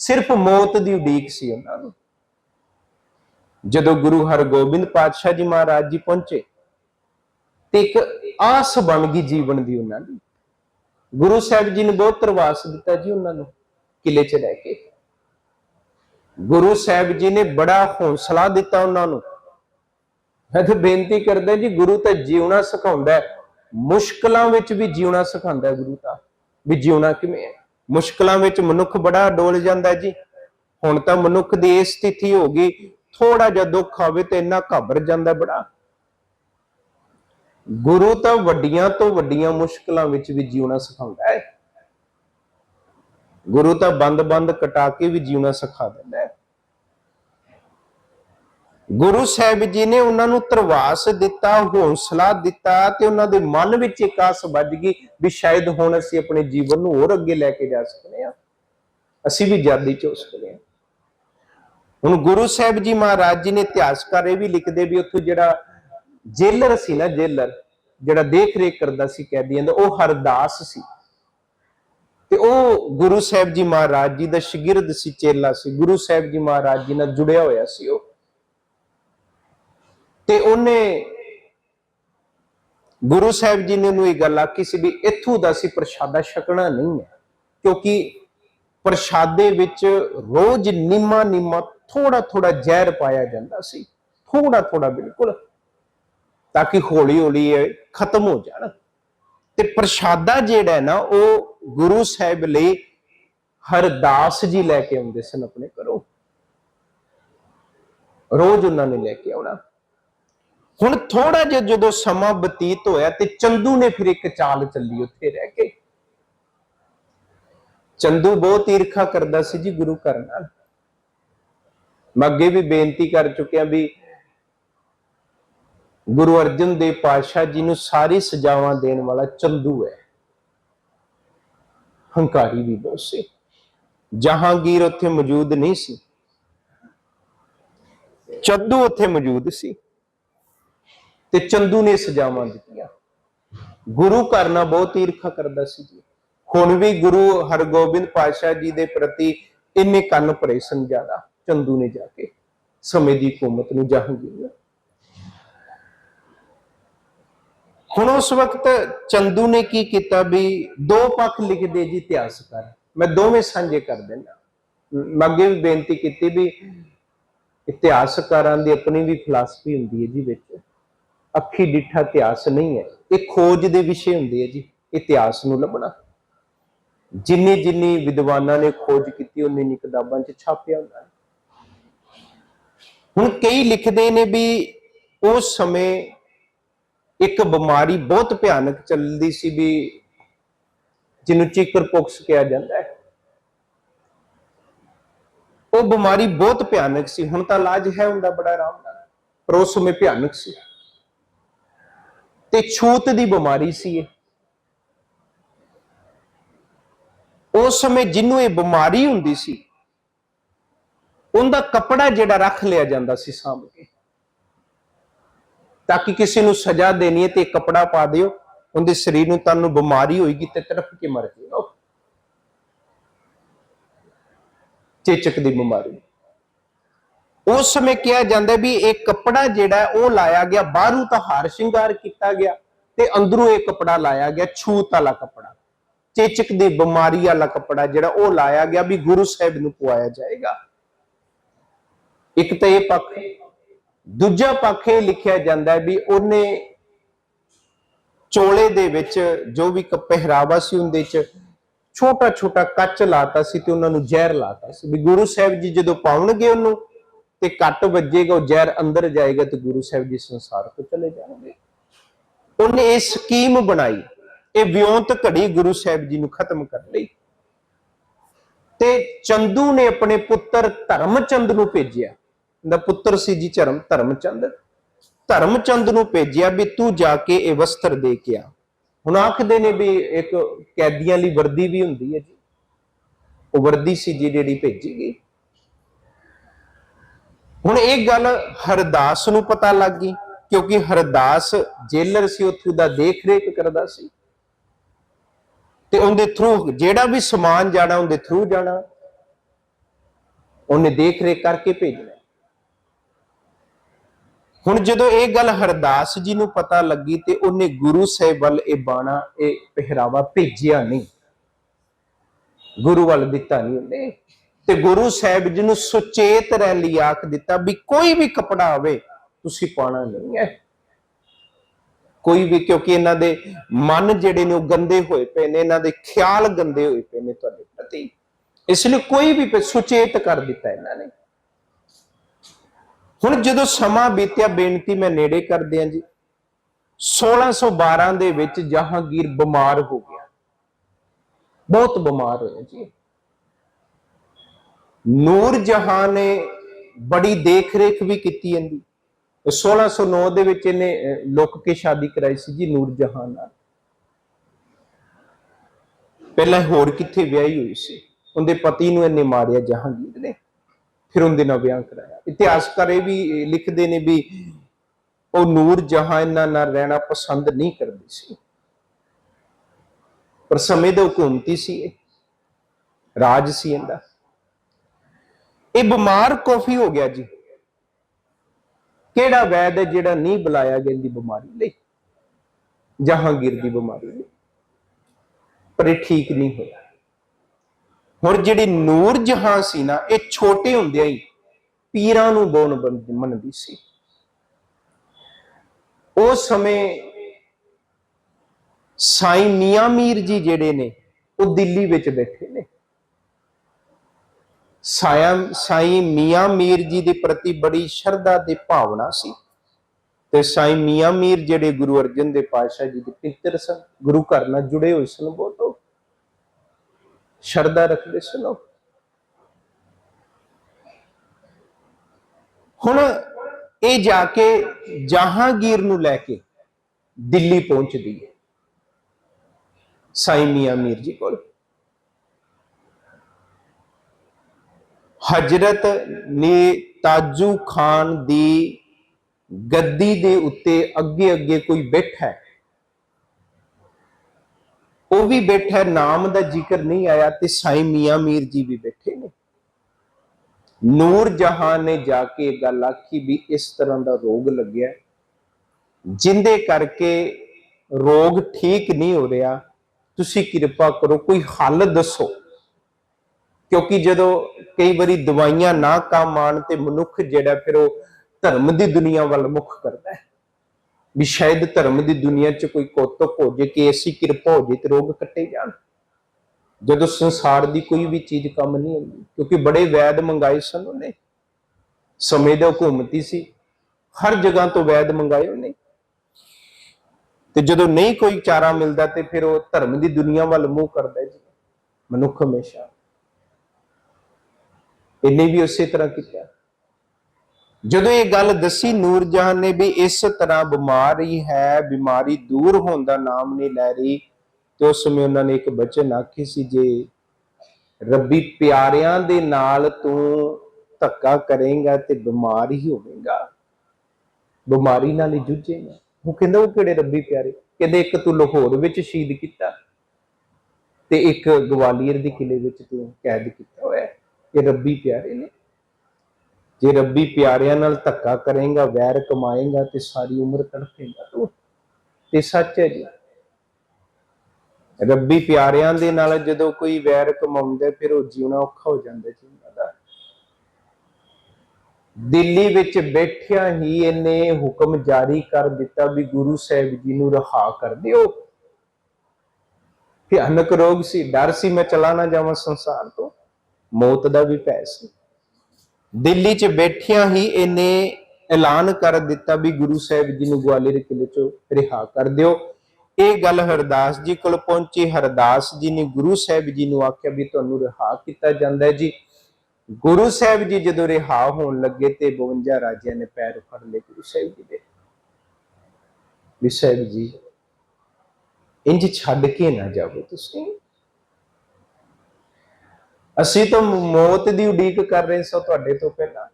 ਸਿਰਫ ਮੌਤ ਦੀ ਉਡੀਕ ਸੀ ਉਹਨਾਂ ਨੂੰ। ਜਦੋਂ ਗੁਰੂ ਹਰਗੋਬਿੰਦ ਪਾਤਸ਼ਾਹ ਜੀ ਮਹਾਰਾਜ ਜੀ ਪਹੁੰਚੇ, ਤੇ ਇੱਕ ਆਸ ਬਣ ਗਈ ਜੀਵਨ ਦੀ ਉਹਨਾਂ ਦੀ। ਗੁਰੂ ਸਾਹਿਬ ਜੀ ਨੇ ਬਹੁਤ ਪ੍ਰਵਾਸ ਦਿੱਤਾ ਜੀ ਉਹਨਾਂ ਨੂੰ ਕਿਲੇ 'ਚ ਰਹਿ ਕੇ। ਗੁਰੂ ਸਾਹਿਬ ਜੀ ਨੇ ਬੜਾ ਹੌਸਲਾ ਦਿੱਤਾ ਉਹਨਾਂ ਨੂੰ। ਮੈਂ ਤਾਂ ਬੇਨਤੀ ਕਰਦਾ ਜੀ, ਗੁਰੂ ਤਾਂ ਜਿਉਣਾ ਸਿਖਾਉਂਦਾ ਮੁਸ਼ਕਲਾਂ ਵਿੱਚ ਵੀ ਜਿਉਣਾ ਸਿਖਾਉਂਦਾ ਗੁਰੂ ਤਾਂ। ਵੀ ਜਿਉਣਾ ਕਿਵੇਂ ਹੈ? ਮੁਸ਼ਕਲਾਂ ਵਿੱਚ ਮਨੁੱਖ ਬੜਾ ਡੋਲ ਜਾਂਦਾ ਜੀ। ਹੁਣ ਤਾਂ ਮਨੁੱਖ ਦੀ ਇਹ ਸਥਿਤੀ ਹੋ ਗਈ ਥੋੜਾ ਜਿਹਾ ਦੁੱਖ ਆਵੇ ਤੇ ਇੰਨਾ ਘਬਰ ਜਾਂਦਾ ਬੜਾ। ਗੁਰੂ ਤਾਂ ਵੱਡੀਆਂ ਤੋਂ ਵੱਡੀਆਂ ਮੁਸ਼ਕਲਾਂ ਵਿੱਚ ਵੀ ਜਿਉਣਾ ਸਿਖਾਉਂਦਾ ਹੈ। ਗੁਰੂ ਤਾਂ ਬੰਦ-ਬੰਦ ਕਟਾ ਕੇ ਵੀ ਜਿਉਣਾ ਸਿਖਾ ਦਿੰਦਾ ਗੁਰੂ ਸਾਹਿਬ ਜੀ ਨੇ ਉਹਨਾਂ ਨੂੰ ਤਰਵਾਸ ਦਿੱਤਾ, ਹੌਸਲਾ ਦਿੱਤਾ ਤੇ ਉਹਨਾਂ ਦੇ ਮਨ ਵਿੱਚ ਇੱਕ ਆਸ ਵੱਜ ਗਈ ਵੀ ਸ਼ਾਇਦ ਹੁਣ ਅਸੀਂ ਆਪਣੇ ਜੀਵਨ ਨੂੰ ਹੋਰ ਅੱਗੇ ਲੈ ਕੇ ਜਾ ਸਕਦੇ ਹਾਂ। ਅਸੀਂ ਵੀ ਆਜ਼ਾਦੀ ਚ ਹੋ ਵੇਲੇ ਹਾਂ। ਹੁਣ ਗੁਰੂ ਸਾਹਿਬ ਜੀ ਮਹਾਰਾਜ ਜੀ ਨੇ ਇਤਿਹਾਸਕਾਰ ਇਹ ਵੀ ਲਿਖਦੇ ਵੀ ਉੱਥੋਂ ਜਿਹੜਾ ਜੇਲਰ ਸੀ ਨਾ, ਜੇਲਰ, ਜਿਹੜਾ ਦੇਖ ਰੇਖ ਕਰਦਾ ਸੀ ਕੈਦੀਆਂ ਦਾ, ਉਹ ਹਰਦਾਸ ਸੀ। ਤੇ ਉਹ ਗੁਰੂ ਸਾਹਿਬ ਜੀ ਮਹਾਰਾਜ ਜੀ ਦਾ ਸ਼ਾਗਿਰਦ ਸੀ, ਚੇਲਾ ਸੀ। ਗੁਰੂ ਸਾਹਿਬ ਜੀ ਮਹਾਰਾਜ ਜੀ ਨਾਲ ਜੁੜਿਆ ਹੋਇਆ ਸੀ ਉਹ। ਤੇ ਉਹਨੇ ਗੁਰੂ ਸਾਹਿਬ ਜੀ ਨੇ ਉਹਨੂੰ ਇਹ ਗੱਲ ਆਖੀ ਸੀ ਵੀ ਇੱਥੋਂ ਦਾ ਸੀ ਪ੍ਰਸ਼ਾਦਾ ਛਕਣਾ ਨਹੀਂ ਹੈ, ਕਿਉਂਕਿ ਪ੍ਰਸ਼ਾਦੇ ਵਿੱਚ ਰੋਜ਼ ਨਿੰਮਾ ਨਿੰਮਾ ਥੋੜਾ ਥੋੜਾ ਜ਼ਹਿਰ ਪਾਇਆ ਜਾਂਦਾ ਸੀ ਥੋੜਾ ਥੋੜਾ ਬਿਲਕੁਲ, ਤਾਂ ਕਿ ਹੌਲੀ ਹੌਲੀ ਇਹ ਖਤਮ ਹੋ ਜਾਣ। ਤੇ ਪ੍ਰਸ਼ਾਦਾ ਜਿਹੜਾ ਹੈ ਨਾ, ਉਹ ਗੁਰੂ ਸਾਹਿਬ ਲਈ ਹਰਦਾਸ ਜੀ ਲੈ ਕੇ ਆਉਂਦੇ ਸਨ ਆਪਣੇ ਘਰੋਂ। ਰੋਜ਼ ਉਹਨਾਂ ਨੇ ਲੈ ਕੇ ਆਉਣਾ। ਹੁਣ ਥੋੜਾ ਜਿਹਾ ਜਦੋਂ ਸਮਾਂ ਬਤੀਤ ਹੋਇਆ ਤੇ ਚੰਦੂ ਨੇ ਫਿਰ ਇੱਕ ਚਾਲ ਚੱਲੀ ਉੱਥੇ ਰਹਿ ਕੇ। ਚੰਦੂ ਬਹੁਤ ਈਰਖਾ ਕਰਦਾ ਸੀ ਜੀ ਗੁਰੂ ਘਰ ਨਾਲ। ਮੈਂ ਅੱਗੇ ਵੀ ਬੇਨਤੀ ਕਰ ਚੁੱਕਿਆ ਵੀ ਗੁਰੂ ਅਰਜਨ ਦੇਵ ਪਾਤਸ਼ਾਹ ਜੀ ਨੂੰ ਸਾਰੀ ਸਜ਼ਾਵਾਂ ਦੇਣ ਵਾਲਾ ਚੰਦੂ ਹੈ। ਹੰਕਾਰੀ ਵੀ ਬਹੁਤ ਸੀ। ਜਹਾਂਗੀਰ ਉੱਥੇ ਮੌਜੂਦ ਨਹੀਂ ਸੀ। ਚੰਦੂ ਉੱਥੇ ਮੌਜੂਦ ਸੀ। ਤੇ ਚੰਦੂ ਨੇ ਸਜ਼ਾਵਾਂ ਦਿੱਤੀਆਂ। ਗੁਰੂ ਘਰ ਨਾਲ ਬਹੁਤ ਈਰਖਾ ਕਰਦਾ ਸੀ ਜੀ। ਹੁਣ ਵੀ ਗੁਰੂ ਹਰਗੋਬਿੰਦ ਪਾਤਸ਼ਾਹ ਜੀ ਦੇ ਪ੍ਰਤੀ ਇੰਨੇ ਕੰਨ ਭਰੇ ਸਨ ਜ਼ਿਆਦਾ, ਚੰਦੂ ਨੇ ਜਾ ਕੇ ਸਮੇਂ ਦੀ ਹਕੂਮਤ ਨੂੰ ਜਹਾਂਗੀਰ ਹੁਣ ਉਸ ਵਕਤ ਚੰਦੂ ਨੇ ਕੀ ਕੀਤਾ ਵੀ ਦੋ ਪੱਖ ਲਿਖਦੇ ਜੀ ਇਤਿਹਾਸਕਾਰ ਮੈਂ ਦੋਵੇਂ ਸਾਂਝੇ ਕਰ ਦਿੰਦਾ। ਮੈਂ ਅੱਗੇ ਵੀ ਬੇਨਤੀ ਕੀਤੀ ਵੀ ਇਤਿਹਾਸਕਾਰਾਂ ਦੀ ਆਪਣੀ ਵੀ ਫਿਲਾਸਫੀ ਹੁੰਦੀ ਹੈ ਜੀ ਵਿੱਚ। ਅੱਖੀ ਡਿੱਠਾ ਇਤਿਹਾਸ ਨਹੀਂ ਹੈ। ਇਹ ਖੋਜ ਦੇ ਵਿਸ਼ੇ ਹੁੰਦੇ ਹੈ ਜੀ। ਇਤਿਹਾਸ ਨੂੰ ਲੱਭਣਾ। ਜਿੰਨੀ ਜਿੰਨੀ ਵਿਦਵਾਨਾਂ ਨੇ ਖੋਜ ਕੀਤੀ, ਉਨੀ ਨੀ ਕਿਤਾਬਾਂ 'ਚ ਛਾਪਿਆ ਹੁੰਦਾ ਹੁਣ ਕਈ ਲਿਖਦੇ ਨੇ ਵੀ ਉਸ ਸਮੇਂ ਇੱਕ ਬਿਮਾਰੀ ਬਹੁਤ ਭਿਆਨਕ ਚੱਲਦੀ ਸੀ ਵੀ ਜਿਹਨੂੰ ਚਿਕਰ ਪੋਕਸ ਕਿਹਾ ਜਾਂਦਾ ਹੈ। ਉਹ ਬਿਮਾਰੀ ਬਹੁਤ ਭਿਆਨਕ ਸੀ। ਹੁਣ ਤਾਂ ਇਲਾਜ ਹੈ ਹੁੰਦਾ ਬੜਾ ਆਰਾਮ ਨਾਲ, ਪਰ ਉਸ ਸਮੇਂ ਭਿਆਨਕ ਸੀ। ਤੇ ਛੂਤ ਦੀ ਬਿਮਾਰੀ ਸੀ ਇਹ। ਉਸ ਸਮੇਂ ਜਿਹਨੂੰ ਇਹ ਬਿਮਾਰੀ ਹੁੰਦੀ ਸੀ, ਉਹਦਾ ਕੱਪੜਾ ਜਿਹੜਾ ਰੱਖ ਲਿਆ ਜਾਂਦਾ ਸੀ ਸਾਂਭ ਕੇ ਤਾਂ ਕਿ ਕਿਸੇ ਨੂੰ ਸਜ਼ਾ ਦੇਣੀ ਹੈ ਤੇ ਇੱਕ ਕੱਪੜਾ ਪਾ ਦਿਓ, ਉਹਦੇ ਸਰੀਰ ਨੂੰ ਤੁਹਾਨੂੰ ਬਿਮਾਰੀ ਹੋਏਗੀ ਤੇ ਤੜਫ ਕੇ ਮਰ ਜਾਏਗਾ। ਚੇਚਕ ਦੀ ਬਿਮਾਰੀ। ਉਸ ਸਮੇਂ ਕਿਹਾ ਜਾਂਦਾ ਵੀ ਇਹ ਕੱਪੜਾ ਜਿਹੜਾ ਉਹ ਲਾਇਆ ਗਿਆ, ਬਾਹਰੋਂ ਤਾਂ ਹਾਰ ਸ਼ਿੰਗਾਰ ਕੀਤਾ ਗਿਆ ਤੇ ਅੰਦਰੋਂ ਇਹ ਕੱਪੜਾ ਲਾਇਆ ਗਿਆ, ਛੂਤ ਵਾਲਾ ਕੱਪੜਾ, ਚੇਚਕ ਦੀ ਬਿਮਾਰੀ ਵਾਲਾ ਕੱਪੜਾ ਜਿਹੜਾ ਉਹ ਲਾਇਆ ਗਿਆ ਵੀ ਗੁਰੂ ਸਾਹਿਬ ਨੂੰ ਪਵਾਇਆ ਜਾਏਗਾ। ਇੱਕ ਤਾਂ ਇਹ ਪੱਖ, ਦੂਜਾ ਪੱਖ ਇਹ ਲਿਖਿਆ ਜਾਂਦਾ ਵੀ ਉਹਨੇ ਚੋਲੇ ਦੇ ਵਿੱਚ ਜੋ ਵੀ ਪਹਿਰਾਵਾ ਸੀ ਉਹਦੇ ਚ ਛੋਟਾ ਛੋਟਾ ਕੱਚ ਲਾਤਾ ਸੀ ਤੇ ਉਹਨਾਂ ਨੂੰ ਜ਼ਹਿਰ ਲਾਤਾ ਸੀ ਵੀ ਗੁਰੂ ਸਾਹਿਬ ਜੀ ਜਦੋਂ ਪਾਉਣਗੇ ਉਹਨੂੰ ਤੇ ਕੱਟ ਵੱਜੇਗਾ, ਉਹ ਜ਼ਹਿਰ ਅੰਦਰ ਜਾਏਗਾ ਤੇ ਗੁਰੂ ਸਾਹਿਬ ਜੀ ਸੰਸਾਰ ਤੋਂ ਚਲੇ ਜਾਣਗੇ। ਉਹਨੇ ਇਹ ਸਕੀਮ ਬਣਾਈ, ਇਹ ਵਿਉਂਤ ਘੜੀ ਗੁਰੂ ਸਾਹਿਬ ਜੀ ਨੂੰ ਖਤਮ ਕਰ ਲਈ। ਤੇ ਚੰਦੂ ਨੇ ਆਪਣੇ ਪੁੱਤਰ ਧਰਮਚੰਦ ਨੂੰ ਭੇਜਿਆ। ਦਾ ਪੁੱਤਰ ਸੀ ਜੀ ਧਰਮ ਧਰਮਚੰਦ। ਧਰਮਚੰਦ ਨੂੰ ਭੇਜਿਆ ਵੀ ਤੂੰ ਜਾ ਕੇ ਇਹ ਵਸਤਰ ਦੇ ਕੇ ਆ। ਹੁਣ ਆਖਦੇ ਨੇ ਵੀ ਇੱਕ ਕੈਦੀਆਂ ਲਈ ਵਰਦੀ ਵੀ ਹੁੰਦੀ ਹੈ ਜੀ। ਉਹ ਵਰਦੀ ਸੀ ਜੀ ਜਿਹੜੀ ਭੇਜੀ ਗਈ। ਹੁਣ ਇਹ ਗੱਲ ਹਰਦਾਸ ਨੂੰ ਪਤਾ ਲੱਗ ਗਈ, ਕਿਉਂਕਿ ਹਰਦਾਸ ਜੇਲਰ ਸੀ, ਉੱਥੋਂ ਦਾ ਦੇਖ ਰੇਖ ਕਰਦਾ ਸੀ। ਤੇ ਉਹਦੇ ਥਰੂ ਜਿਹੜਾ ਵੀ ਸਮਾਨ ਜਾਣਾ, ਉਹਦੇ ਥਰੂ ਜਾਣਾ। ਉਹਨੇ ਦੇਖ ਰੇਖ ਕਰਕੇ ਭੇਜਣਾ। ਹੁਣ ਜਦੋਂ ਇਹ ਗੱਲ ਹਰਦਾਸ ਜੀ ਨੂੰ ਪਤਾ ਲੱਗੀ ਤੇ ਉਹਨੇ ਗੁਰੂ ਸਾਹਿਬ ਵੱਲ ਇਹ ਬਾਣਾ, ਇਹ ਪਹਿਰਾਵਾ ਭੇਜਿਆ ਨਹੀਂ। ਗੁਰੂ ਵੱਲ ਦਿੱਤਾ ਨਹੀਂ ਉਹਨੇ। ਤੇ ਗੁਰੂ ਸਾਹਿਬ ਜੀ ਨੂੰ ਸੁਚੇਤ ਰਹਿਣ ਲਈ ਆਖ ਦਿੱਤਾ ਵੀ ਕੋਈ ਵੀ ਕਪੜਾ ਆਵੇ, ਤੁਸੀਂ ਪਾਣਾ ਨਹੀਂ ਹੈ। ਕੋਈ ਵੀ ਕਿਉਂਕਿ ਇਹਨਾਂ ਦੇ ਮਨ ਜਿਹੜੇ ਨੇ ਉਹ ਗੰਦੇ ਹੋਏ ਪਏ ਨੇ, ਇਹਨਾਂ ਦੇ ਖਿਆਲ ਗੰਦੇ ਹੋਏ ਪਏ ਨੇ ਤੁਹਾਡੇ ਪ੍ਰਤੀ। ਇਸ ਲਈ ਕੋਈ ਵੀ ਸੁਚੇਤ ਕਰ ਦਿੱਤਾ ਇਹਨਾਂ ਨੇ। ਹੁਣ ਜਦੋਂ ਸਮਾਂ ਬੀਤਿਆ, ਬੇਨਤੀ ਮੈਂ ਨੇੜੇ ਕਰਦੇ ਆਂ ਜੀ। 1612 ਦੇ ਵਿੱਚ ਜਹਾਂਗੀਰ ਬਿਮਾਰ ਹੋ ਗਿਆ। ਬਹੁਤ ਬਿਮਾਰ ਹੋਇਆ ਜੀ। ਨੂਰ ਜਹਾਂ ਨੇ ਬੜੀ ਦੇਖ ਰੇਖ ਵੀ ਕੀਤੀ ਇਹਦੀ। 1609 ਦੇ ਵਿੱਚ ਇਹਨੇ ਲੁੱਕ ਕੇ ਸ਼ਾਦੀ ਕਰਾਈ ਸੀ ਜੀ ਨੂਰ ਜਹਾਂ ਨਾਲ। ਪਹਿਲਾਂ ਹੋਰ ਕਿੱਥੇ ਵਿਆਹੀ ਹੋਈ ਸੀ? ਉਹਦੇ ਪਤੀ ਨੂੰ ਇਹਨੇ ਮਾਰਿਆ ਜਹਾਂਗੀਰ ਨੇ। ਫਿਰ ਉਹਦੇ ਨਾਲ ਵਿਆਹ ਕਰਾਇਆ। ਇਤਿਹਾਸਕਾਰ ਇਹ ਵੀ ਲਿਖਦੇ ਨੇ ਵੀ ਉਹ ਨੂਰ ਜਹਾਂ ਇਹਨਾਂ ਨਾਲ ਰਹਿਣਾ ਪਸੰਦ ਨਹੀਂ ਕਰਦੀ ਸੀ। ਪਰ ਸਮੇਂ ਦੇ ਹਕੂਮਤੀ ਸੀ ਇਹ। ਰਾਜ ਸੀ ਇਹਦਾ। ਇਹ ਬਿਮਾਰ ਕਾਫੀ ਹੋ ਗਿਆ ਜੀ। ਕਿਹੜਾ ਵੈਦ ਹੈ ਜਿਹੜਾ ਨਹੀਂ ਬੁਲਾਇਆ ਗਿਆ ਇਹਦੀ ਬਿਮਾਰੀ ਲਈ? ਜਹਾਂਗੀਰ ਦੀ ਬਿਮਾਰੀ ਲਈ। ਪਰ ਇਹ ਠੀਕ ਨਹੀਂ ਹੋਇਆ। ਹੁਣ ਜਿਹੜੀ ਨੂਰ ਜਹਾਂ ਸੀ ਨਾ, ਇਹ ਛੋਟੇ ਹੁੰਦਿਆਂ ਹੀ ਪੀਰਾਂ ਨੂੰ ਬੋਨ ਮੰਨਦੀ ਸੀ। ਉਸ ਸਮੇਂ ਸਾਈਂ ਮੀਆਂ ਮੀਰ ਜੀ ਜਿਹੜੇ ਨੇ, ਉਹ ਦਿੱਲੀ ਵਿੱਚ ਬੈਠੇ ਨੇ। ਸਾਇਆ ਸਾਈ ਮੀਆਂ ਮੀਰ ਜੀ ਦੇ ਪ੍ਰਤੀ ਬੜੀ ਸ਼ਰਧਾ ਤੇ ਭਾਵਨਾ ਸੀ। ਤੇ ਸਾਈ ਮੀਆਂ ਮੀਰ ਜਿਹੜੇ ਗੁਰੂ ਅਰਜਨ ਦੇ ਪਾਤਸ਼ਾਹ ਜੀ ਦੇ ਪਿੱਤਰ ਸਨ, ਗੁਰੂ ਘਰ ਨਾਲ ਜੁੜੇ ਹੋਏ ਸਨ ਬਹੁਤ ਸ਼ਰਧਾ ਰੱਖਦੇ ਸਨ ਉਹ। ਹੁਣ ਇਹ ਜਾ ਕੇ ਜਹਾਂਗੀਰ ਨੂੰ ਲੈ ਕੇ ਦਿੱਲੀ ਪਹੁੰਚਦੀ ਹੈ। ਸਾਈ ਮੀਆਂ ਮੀਰ ਜੀ ਕੋਲ। ਹਜਰਤ ਨੇ ਤਾਜੂ ਖਾਨ ਦੀ ਗੱਦੀ ਦੇ ਉੱਤੇ ਅੱਗੇ ਅੱਗੇ ਕੋਈ ਬੈਠਾ ਹੈ? ਉਹ ਵੀ ਬੈਠਾ ਨਾਮ ਦਾ ਜ਼ਿਕਰ ਨਹੀਂ ਆਇਆ ਤੇ ਸਾਈ ਮੀਆਂ ਮੀਰ ਜੀ ਵੀ ਬੈਠੇ ਨੇ। ਨੂਰ ਜਹਾਨ ਨੇ ਜਾ ਕੇ ਗੱਲ ਆਖੀ ਵੀ ਇਸ ਤਰ੍ਹਾਂ ਦਾ ਰੋਗ ਲੱਗਿਆ। ਹੈ, ਜਿੰਦੇ ਕਰਕੇ ਰੋਗ ਠੀਕ ਨਹੀਂ ਹੋ ਰਿਹਾ ਤੁਸੀਂ ਕਿਰਪਾ ਕਰੋ ਕੋਈ ਹੱਲ ਦੱਸੋ। ਕਿਉਂਕਿ ਜਦੋਂ ਕਈ ਵਾਰੀ ਦਵਾਈਆਂ ਨਾ ਕੰਮ ਆਣ ਤੇ ਮਨੁੱਖ ਜਿਹੜਾ ਫਿਰ ਉਹ ਧਰਮ ਦੀ ਦੁਨੀਆ ਵੱਲ ਮੁਖ ਕਰਦਾ ਹੈ। ਵੀ ਸ਼ਾਇਦ ਧਰਮ ਦੀ ਦੁਨੀਆ 'ਚ ਕੋਈ ਕੌਤਕ ਹੋ ਜੇ ਕਿ ਐਸੀ ਕਿਰਪਾ ਹੋ ਜੇ ਤੇ ਰੋਗ ਕੱਟੇ ਜਾਣ। ਜਦੋਂ ਸੰਸਾਰ ਦੀ ਕੋਈ ਵੀ ਚੀਜ਼ ਕੰਮ ਨਹੀਂ ਆਉਂਦੀ ਕਿਉਂਕਿ ਬੜੇ ਵੈਦ ਮੰਗਾਏ ਸਨ ਉਹਨੇ। ਸਮੇਂ ਦੇ ਹਕੂਮਤੀ ਸੀ। ਹਰ ਜਗ੍ਹਾ ਤੋਂ ਵੈਦ ਮੰਗਾਏ ਉਹਨੇ। ਤੇ ਜਦੋਂ ਨਹੀਂ ਕੋਈ ਚਾਰਾ ਮਿਲਦਾ ਤੇ ਫਿਰ ਉਹ ਧਰਮ ਦੀ ਦੁਨੀਆ ਵੱਲ ਮੂੰਹ ਕਰਦਾ ਜੀ। ਮਨੁੱਖ ਹਮੇਸ਼ਾ। ਇਹਨੇ ਵੀ ਉਸੇ ਤਰ੍ਹਾਂ ਕੀਤਾ। ਜਦੋਂ ਇਹ ਗੱਲ ਦੱਸੀ ਨੂਰ ਜਹਾਨ ਨੇ ਵੀ ਇਸ ਤਰ੍ਹਾਂ ਬਿਮਾਰ ਹੀ ਹੈ, ਬਿਮਾਰੀ ਦੂਰ ਹੋਣ ਦਾ ਨਾਮ ਨਹੀਂ ਲੈ ਰਹੀ, ਤੇ ਉਸ ਸਮੇਂ ਉਹਨਾਂ ਨੇ ਇੱਕ ਬਚਨ ਆਖੀ ਸੀ ਜੇ, ਰੱਬੀ ਪਿਆਰਿਆਂ ਦੇ ਨਾਲ ਤੂੰ ਧੱਕਾ ਕਰੇਗਾ ਤੇ ਬਿਮਾਰ ਹੀ ਹੋਵੇਂਗਾ। ਬਿਮਾਰੀ ਨਾਲ ਹੀ ਜੂਝੇਗਾ। ਉਹ ਕਹਿੰਦਾ, ਉਹ ਕਿਹੜੇ ਰੱਬੀ ਪਿਆਰੇ? ਕਹਿੰਦੇ, ਇੱਕ ਤੂੰ ਲਾਹੌਰ ਵਿੱਚ ਸ਼ਹੀਦ ਕੀਤਾ ਤੇ ਇੱਕ ਗਵਾਲੀਅਰ ਦੇ ਕਿਲੇ ਵਿੱਚ ਤੂੰ ਕੈਦ ਕੀਤਾ ਹੋਇਆ ਇਹ ਰੱਬੀ ਪਿਆਰੇ ਨੇ। ਜੇ ਰੱਬੀ ਪਿਆਰਿਆਂ ਨਾਲ ਧੱਕਾ ਕਰੇਗਾ, ਵੈਰ ਕਮਾਏਗਾ ਤੇ ਸਾਰੀ ਉਮਰ ਤੜਫੇਗਾ ਤੂੰ ਤੇ ਸੱਚ ਹੈ ਜੀ। ਰੱਬੀ ਪਿਆਰਿਆਂ ਦੇ ਨਾਲ ਜਦੋਂ ਕੋਈ ਵੈਰ ਕਮਾਉਂਦਾ, ਫਿਰ ਉਹ ਜੀਉਣਾ ਔਖਾ ਹੋ ਜਾਂਦਾ ਜੀ ਦਾ। ਦਿੱਲੀ ਵਿੱਚ ਬੈਠਿਆਂ ਹੀ ਇਹਨੇ ਹੁਕਮ ਜਾਰੀ ਕਰ ਦਿੱਤਾ ਵੀ ਗੁਰੂ ਸਾਹਿਬ ਜੀ ਨੂੰ ਰਹਾ ਕਰ ਦਿਓ। ਭਿਆਨਕ ਰੋਗ ਸੀ, ਡਰ ਸੀ, ਮੈਂ ਚਲਾ ਨਾ ਜਾਵਾਂ ਸੰਸਾਰ ਤੋਂ। ਮੌਤ ਦਾ ਵੀ ਭੈ ਸੀ। ਦਿੱਲੀ 'ਚ ਬੈਠਿਆਂ ਹੀ ਇਹਨੇ ਐਲਾਨ ਕਰ ਦਿੱਤਾ ਵੀ ਗੁਰੂ ਸਾਹਿਬ ਜੀ ਨੂੰ ਗਵਾਲੀਅਰ ਕਿਲੇ 'ਚੋਂ ਰਿਹਾ ਕਰ ਦਿਓ। ਇਹ ਗੱਲ ਹਰਦਾਸ ਜੀ ਕੋਲ ਪਹੁੰਚੀ। ਹਰਦਾਸ ਜੀ ਨੇ ਗੁਰੂ ਸਾਹਿਬ ਜੀ ਨੂੰ ਆਖਿਆ ਵੀ ਤੁਹਾਨੂੰ ਰਿਹਾ ਕੀਤਾ ਜਾਂਦਾ ਹੈ ਜੀ। ਗੁਰੂ ਸਾਹਿਬ ਜੀ ਜਦੋਂ ਰਿਹਾ ਹੋਣ ਲੱਗੇ ਤੇ 52 ਰਾਜਿਆਂ ਨੇ ਪੈਰ ਫੜ ਲਏ ਗੁਰੂ ਸਾਹਿਬ ਜੀ ਦੇ। ਵੀ ਸਾਹਿਬ ਜੀ ਇੰਜ ਛੱਡ ਕੇ ਨਾ ਜਾਵੋ ਤੁਸੀਂ। ਅਸੀਂ ਤਾਂ ਮੌਤ ਦੀ ਉਡੀਕ ਕਰ ਰਹੇ ਸੋ ਤੁਹਾਡੇ ਤੋਂ ਪਹਿਲਾਂ।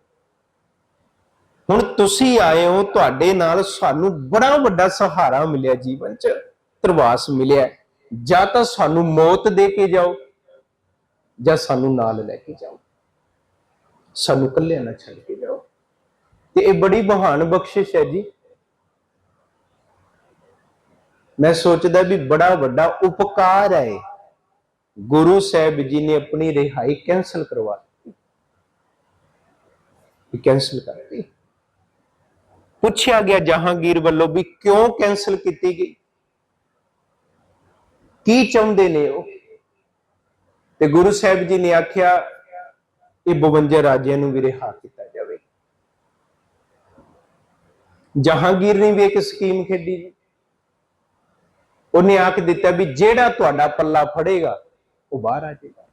ਹੁਣ ਤੁਸੀਂ ਆਏ ਹੋ, ਤੁਹਾਡੇ ਨਾਲ ਸਾਨੂੰ ਬੜਾ ਵੱਡਾ ਸਹਾਰਾ ਮਿਲਿਆ ਜੀਵਨ 'ਚ ਤਰਵਾਸ ਮਿਲਿਆ। ਜਾਂ ਤਾਂ ਸਾਨੂੰ ਮੌਤ ਦੇ ਕੇ ਜਾਓ, ਜਾਂ ਸਾਨੂੰ ਨਾਲ ਲੈ ਕੇ ਜਾਓ। ਸਾਨੂੰ ਇਕੱਲਿਆਂ ਨਾ ਛੱਡ ਕੇ ਜਾਓ। ਤੇ ਇਹ ਬੜੀ ਮਹਾਨ ਬਖਸ਼ਿਸ਼ ਹੈ ਜੀ। ਮੈਂ ਸੋਚਦਾ ਵੀ ਬੜਾ ਵੱਡਾ ਉਪਕਾਰ ਹੈ। ਗੁਰੂ ਸਾਹਿਬ ਜੀ ਨੇ ਆਪਣੀ ਰਿਹਾਈ ਕੈਨਸਲ ਕਰਵਾ ਦਿੱਤੀ। ਕੈਨਸਲ ਕਰਤੀ। ਪੁੱਛਿਆ ਗਿਆ ਜਹਾਂਗੀਰ ਵੱਲੋਂ ਵੀ ਕਿਉਂ ਕੈਨਸਲ ਕੀਤੀ ਗਈ? ਕੀ ਚਾਹੁੰਦੇ ਨੇ ਉਹ? ਤੇ ਗੁਰੂ ਸਾਹਿਬ ਜੀ ਨੇ ਆਖਿਆ, ਇਹ 52 ਰਾਜਿਆਂ ਨੂੰ ਵੀ ਰਿਹਾ ਕੀਤਾ ਜਾਵੇ। ਜਹਾਂਗੀਰ ਨੇ ਵੀ ਇੱਕ ਸਕੀਮ ਖੇਡੀ ਉਹਨੇ ਆਖ ਦਿੱਤਾ ਵੀ ਜਿਹੜਾ ਤੁਹਾਡਾ ਪੱਲਾ ਫੜੇਗਾ ਉਹ ਬਾਹਰ ਆ ਜਾਏਗਾ।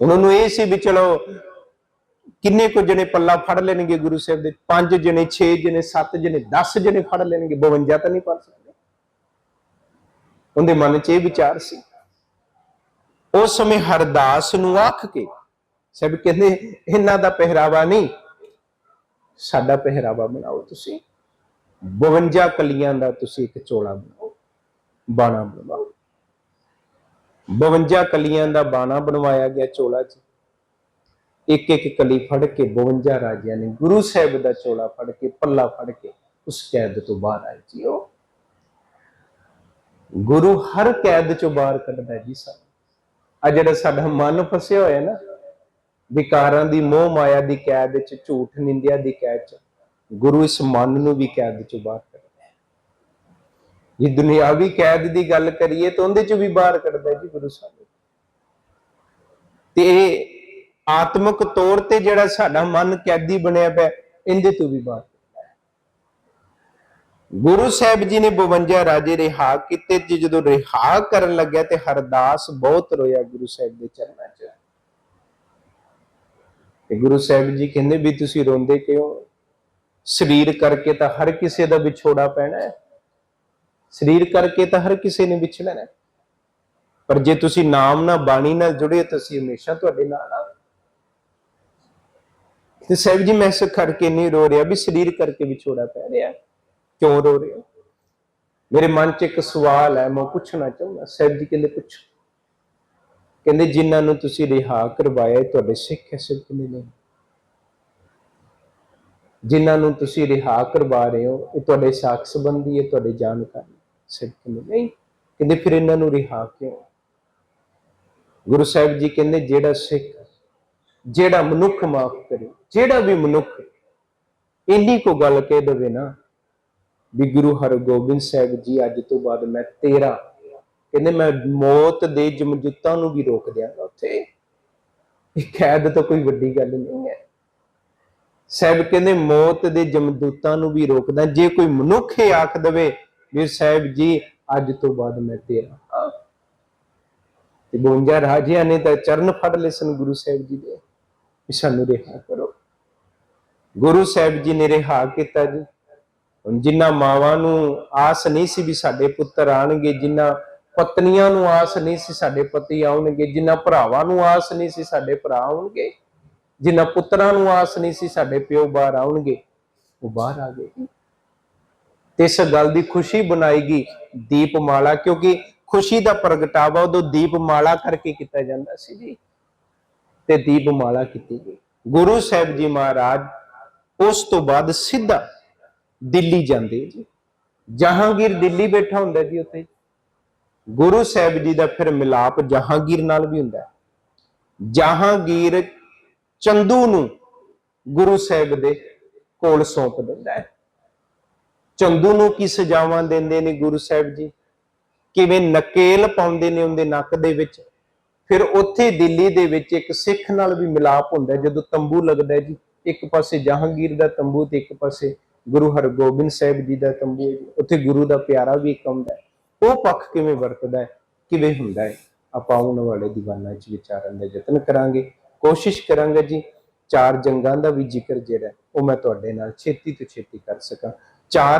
ਉਹਨਾਂ ਨੂੰ ਇਹ ਸੀ ਵੀ ਚਲੋ, ਕਿੰਨੇ ਕੁ ਜਣੇ ਪੱਲਾ ਫੜ ਲੈਣਗੇ ਗੁਰੂ ਸਾਹਿਬ ਦੇ? ਪੰਜ ਜਣੇ 6 ਜਣੇ 7 ਜਣੇ 10 ਜਣੇ ਫੜ ਲੈਣਗੇ 52 ਤਾਂ ਨਹੀਂ ਫੜ ਸਕਦੇ। ਉਹਦੇ ਮਨ 'ਚ ਇਹ ਵਿਚਾਰ ਸੀ। ਉਸ ਸਮੇਂ ਹਰਦਾਸ ਨੂੰ ਆਖ ਕੇ, ਸਭ ਕਹਿੰਦੇ, ਇਹਨਾਂ ਦਾ ਪਹਿਰਾਵਾ ਨਹੀਂ, ਸਾਡਾ ਪਹਿਰਾਵਾ ਬਣਾਓ ਤੁਸੀਂ। 52 ਕਲੀਆਂ ਦਾ ਤੁਸੀਂ ਇੱਕ ਚੋਲਾ ਬਣਾਓ, ਬਾਣਾ ਬਣਾਓ 52 ਕਲੀਆਂ ਦਾ ਬਾਣਾ ਬਣਵਾਇਆ ਗਿਆ ਚੋਲਾ ਚ ਇੱਕ ਇੱਕ ਕਲੀ ਫੜ ਕੇ 52 ਰਾਜਿਆਂ ਨੇ ਗੁਰੂ ਸਾਹਿਬ ਦਾ ਚੋਲਾ ਫੜ ਕੇ, ਪੱਲਾ ਫੜ ਕੇ ਉਸ ਕੈਦ ਤੋਂ ਬਾਹਰ ਆਏ ਜੀ ਉਹ ਗੁਰੂ ਹਰ ਕੈਦ ਚੋਂ ਬਾਹਰ ਕੱਢਦਾ ਜੀ ਸਾਨੂੰ। ਆ ਜਿਹੜਾ ਸਾਡਾ ਮਨ ਫਸਿਆ ਹੋਇਆ ਨਾ, ਵਿਕਾਰਾਂ ਦੀ ਮੋਹ ਮਾਇਆ ਦੀ ਕੈਦ ਵਿੱਚ ਝੂਠ ਨਿੰਦਿਆ ਦੀ ਕੈਦ ਚ, ਗੁਰੂ ਇਸ ਮਨ ਨੂੰ ਵੀ ਕੈਦ ਚੋਂ ਬਾਹਰ ਜੇ ਦੁਨਿਆਵੀ ਕੈਦ ਦੀ ਗੱਲ ਕਰੀਏ ਤਾਂ ਉਹਦੇ ਚ ਵੀ ਬਾਹਰ ਕੱਢਦਾ ਜੀ ਗੁਰੂ ਸਾਹਿਬ। ਤੇ ਇਹ ਆਤਮਿਕ ਤੌਰ ਤੇ ਜਿਹੜਾ ਸਾਡਾ ਮਨ ਕੈਦੀ ਬਣਿਆ ਪਿਆ, ਇਹਦੇ ਤੋਂ ਵੀ ਬਾਹਰ ਕੱਢਦਾ ਹੈ। ਗੁਰੂ ਸਾਹਿਬ ਜੀ ਨੇ 52 ਰਾਜੇ ਰਿਹਾ ਕੀਤੇ, ਤੇ ਜਦੋਂ ਰਿਹਾ ਕਰਨ ਲੱਗਿਆ ਤੇ ਹਰਦਾਸ ਬਹੁਤ ਰੋਇਆ ਗੁਰੂ ਸਾਹਿਬ ਦੇ ਚਰਨਾਂ 'ਚ। ਤੇ ਗੁਰੂ ਸਾਹਿਬ ਜੀ ਕਹਿੰਦੇ ਵੀ ਤੁਸੀਂ ਰੋਂਦੇ ਕਿਉਂ? ਸਰੀਰ ਕਰਕੇ ਤਾਂ ਹਰ ਕਿਸੇ ਦਾ ਵਿਛੋੜਾ ਪੈਣਾ ਹੈ। ਸਰੀਰ ਕਰਕੇ ਤਾਂ ਹਰ ਕਿਸੇ ਨੇ ਵਿਛੜਨਾ ਹੈ। ਪਰ ਜੇ ਤੁਸੀਂ ਨਾਮ ਨਾਲ, ਬਾਣੀ ਨਾਲ ਜੁੜੇ ਤਾਂ ਅਸੀਂ ਹਮੇਸ਼ਾ ਤੁਹਾਡੇ ਨਾਲ ਆ। ਤੇ ਸਾਹਿਬ ਜੀ, ਮੈਂ ਸਿੱਖ ਕਰਕੇ ਨਹੀਂ ਰੋ ਰਿਹਾ ਵੀ ਸਰੀਰ ਕਰਕੇ ਵਿਛੋੜਾ ਪੈ ਰਿਹਾ ਕਿਉਂ ਰੋ ਰਹੇ ਹੋ? ਮੇਰੇ ਮਨ 'ਚ ਇੱਕ ਸਵਾਲ ਹੈ, ਮੈਂ ਉਹ ਪੁੱਛਣਾ ਚਾਹੁੰਦਾ। ਸਾਹਿਬ ਜੀ ਕਹਿੰਦੇ, ਪੁੱਛੋ। ਕਹਿੰਦੇ, ਜਿਨ੍ਹਾਂ ਨੂੰ ਤੁਸੀਂ ਰਿਹਾ ਕਰਵਾਇਆ, ਇਹ ਤੁਹਾਡੇ ਸਿੱਖ ਹੈ? ਸਿੱਖ ਨਹੀਂ। ਨੇ ਜਿਨ੍ਹਾਂ ਨੂੰ ਤੁਸੀਂ ਰਿਹਾ ਕਰਵਾ ਰਹੇ ਹੋ, ਇਹ ਤੁਹਾਡੇ ਸਾਖ ਸੰਬੰਧੀ ਹੈ, ਤੁਹਾਡੇ ਜਾਣਕਾਰੀ। ਸਿੱਖ ਨਹੀਂ ਨਹੀਂ ਕਹਿੰਦੇ ਫਿਰ ਇਹਨਾਂ ਨੂੰ ਰਿਹਾ ਕਿਉਂ? ਗੁਰੂ ਸਾਹਿਬ ਜੀ ਕਹਿੰਦੇ ਜਿਹੜਾ ਸਿੱਖ, ਜਿਹੜਾ ਮਨੁੱਖ ਮਾਫ ਕਰੇ, ਜਿਹੜਾ ਵੀ ਮਨੁੱਖ ਇੰਨੀ ਕੋ ਗੱਲ ਕਹਿ ਦੇਵੇ ਨਾ ਵੀ ਗੁਰੂ ਹਰਗੋਬਿੰਦ ਸਾਹਿਬ ਜੀ ਅੱਜ ਤੋਂ ਬਾਅਦ ਮੈਂ ਤੇਰਾ ਕਹਿੰਦੇ ਮੈਂ ਮੌਤ ਦੇ ਜਮਜੂਤਾਂ ਨੂੰ ਵੀ ਰੋਕ ਦਿਆਂਗਾ ਉੱਥੇ। ਇਹ ਕੈਦ ਤਾਂ ਕੋਈ ਵੱਡੀ ਗੱਲ ਨਹੀਂ ਹੈ। ਸਾਹਿਬ ਕਹਿੰਦੇ ਮੌਤ ਦੇ ਜਮਦੂਤਾਂ ਨੂੰ ਵੀ ਰੋਕਦਾ। ਜੇ ਕੋਈ ਮਨੁੱਖ ਇਹ ਆਖ ਦਵੇ ਵੀ ਸਾਹਿਬ ਜੀ, ਅੱਜ ਤੋਂ ਬਾਅਦ ਮੈਂ ਤੇਰਾ। ਤੇ 52 ਰਾਜਿਆਂ ਨੇ ਤਾਂ ਚਰਨ ਫੜ ਲਏ ਸਨ ਗੁਰੂ ਸਾਹਿਬ ਜੀ ਦੇ। ਵੀ ਸਾਨੂੰ ਰਿਹਾ ਕਰੋ। ਗੁਰੂ ਸਾਹਿਬ ਜੀ ਨੇ ਰਿਹਾ ਕੀਤਾ ਜੀ। ਹੁਣ ਜਿਨ੍ਹਾਂ ਮਾਵਾਂ ਨੂੰ ਆਸ ਨਹੀਂ ਸੀ ਵੀ ਸਾਡੇ ਪੁੱਤਰ ਆਣਗੇ ਜਿਨ੍ਹਾਂ ਪਤਨੀਆਂ ਨੂੰ ਆਸ ਨਹੀਂ ਸੀ ਸਾਡੇ ਪਤੀ ਆਉਣਗੇ ਜਿਨ੍ਹਾਂ ਭਰਾਵਾਂ ਨੂੰ ਆਸ ਨਹੀਂ ਸੀ ਸਾਡੇ ਭਰਾ ਆਉਣਗੇ ਜਿਨ੍ਹਾਂ ਪੁੱਤਰਾਂ ਨੂੰ ਆਸ ਨਹੀਂ ਸੀ ਸਾਡੇ ਪਿਓ ਬਾਹਰ ਆਉਣਗੇ, ਉਹ ਬਾਹਰ ਆ ਗਏ। ਤੇ ਇਸ ਗੱਲ ਦੀ ਖੁਸ਼ੀ ਬਣਾਏਗੀ ਦੀਪਮਾਲਾ, ਕਿਉਂਕਿ ਖੁਸ਼ੀ ਦਾ ਪ੍ਰਗਟਾਵਾ ਉਦੋਂ ਦੀਪਮਾਲਾ ਕਰਕੇ ਕੀਤਾ ਜਾਂਦਾ ਸੀ ਜੀ, ਤੇ ਦੀਪਮਾਲਾ ਕੀਤੀ ਗਈ। ਗੁਰੂ ਸਾਹਿਬ ਜੀ ਮਹਾਰਾਜ ਉਸ ਤੋਂ ਬਾਅਦ ਸਿੱਧਾ ਦਿੱਲੀ ਜਾਂਦੇ ਜੀ। ਜਹਾਂਗੀਰ ਦਿੱਲੀ ਬੈਠਾ ਹੁੰਦਾ ਜੀ ਉੱਥੇ। ਗੁਰੂ ਸਾਹਿਬ ਜੀ ਦਾ ਫਿਰ ਮਿਲਾਪ ਜਹਾਂਗੀਰ ਨਾਲ ਵੀ ਹੁੰਦਾ। ਹੈ ਜਹਾਂਗੀਰ ਚੰਦੂ ਨੂੰ ਗੁਰੂ ਸਾਹਿਬ ਦੇ ਕੋਲ ਸੌਂਪ ਦਿੰਦਾ ਹੈ। ਚੰਦੂ ਨੂੰ ਕੀ ਸਜ਼ਾਵਾਂ ਦਿੰਦੇ ਨੇ ਗੁਰੂ ਸਾਹਿਬ ਜੀ? ਕਿਵੇਂ ਨਕੇਲ ਪਾਉਂਦੇ ਨੇ ਉਹਦੇ ਨੱਕ ਦੇ ਵਿੱਚ? ਫਿਰ ਉੱਥੇ ਦਿੱਲੀ ਦੇ ਵਿੱਚ ਇੱਕ ਸਿੱਖ ਨਾਲ ਵੀ ਮਿਲਾਪ ਹੁੰਦਾ ਜਦੋਂ ਤੰਬੂ ਲੱਗਦਾ ਜੀ, ਇੱਕ ਪਾਸੇ ਜਹਾਂਗੀਰ ਦਾ ਤੰਬੂ ਤੇ ਇੱਕ ਪਾਸੇ ਗੁਰੂ ਹਰਗੋਬਿੰਦ ਸਾਹਿਬ ਜੀ ਦਾ ਤੰਬੂ ਹੈ ਉੱਥੇ ਗੁਰੂ ਦਾ ਪਿਆਰਾ ਵੀ ਇੱਕ ਆਉਂਦਾ ਉਹ ਪੱਖ ਕਿਵੇਂ ਵਰਤਦਾ ਹੈ? ਕਿਵੇਂ ਹੁੰਦਾ ਹੈ? ਆਪਾਂ ਆਉਣ ਵਾਲੇ ਦੀਵਾਨਾਂ 'ਚ ਵਿਚਾਰਨ ਦਾ ਯਤਨ ਕਰਾਂਗੇ। ਕੋਸ਼ਿਸ਼ ਕਰਾਂਗੇ ਜੀ, ਚਾਰ ਜੰਗਾਂ ਦਾ ਵੀ ਜ਼ਿਕਰ ਜਿਹੜਾ ਉਹ ਮੈਂ ਤੁਹਾਡੇ ਨਾਲ ਛੇਤੀ ਤੋਂ ਛੇਤੀ ਕਰ ਸਕਾਂ। ਚਾਰ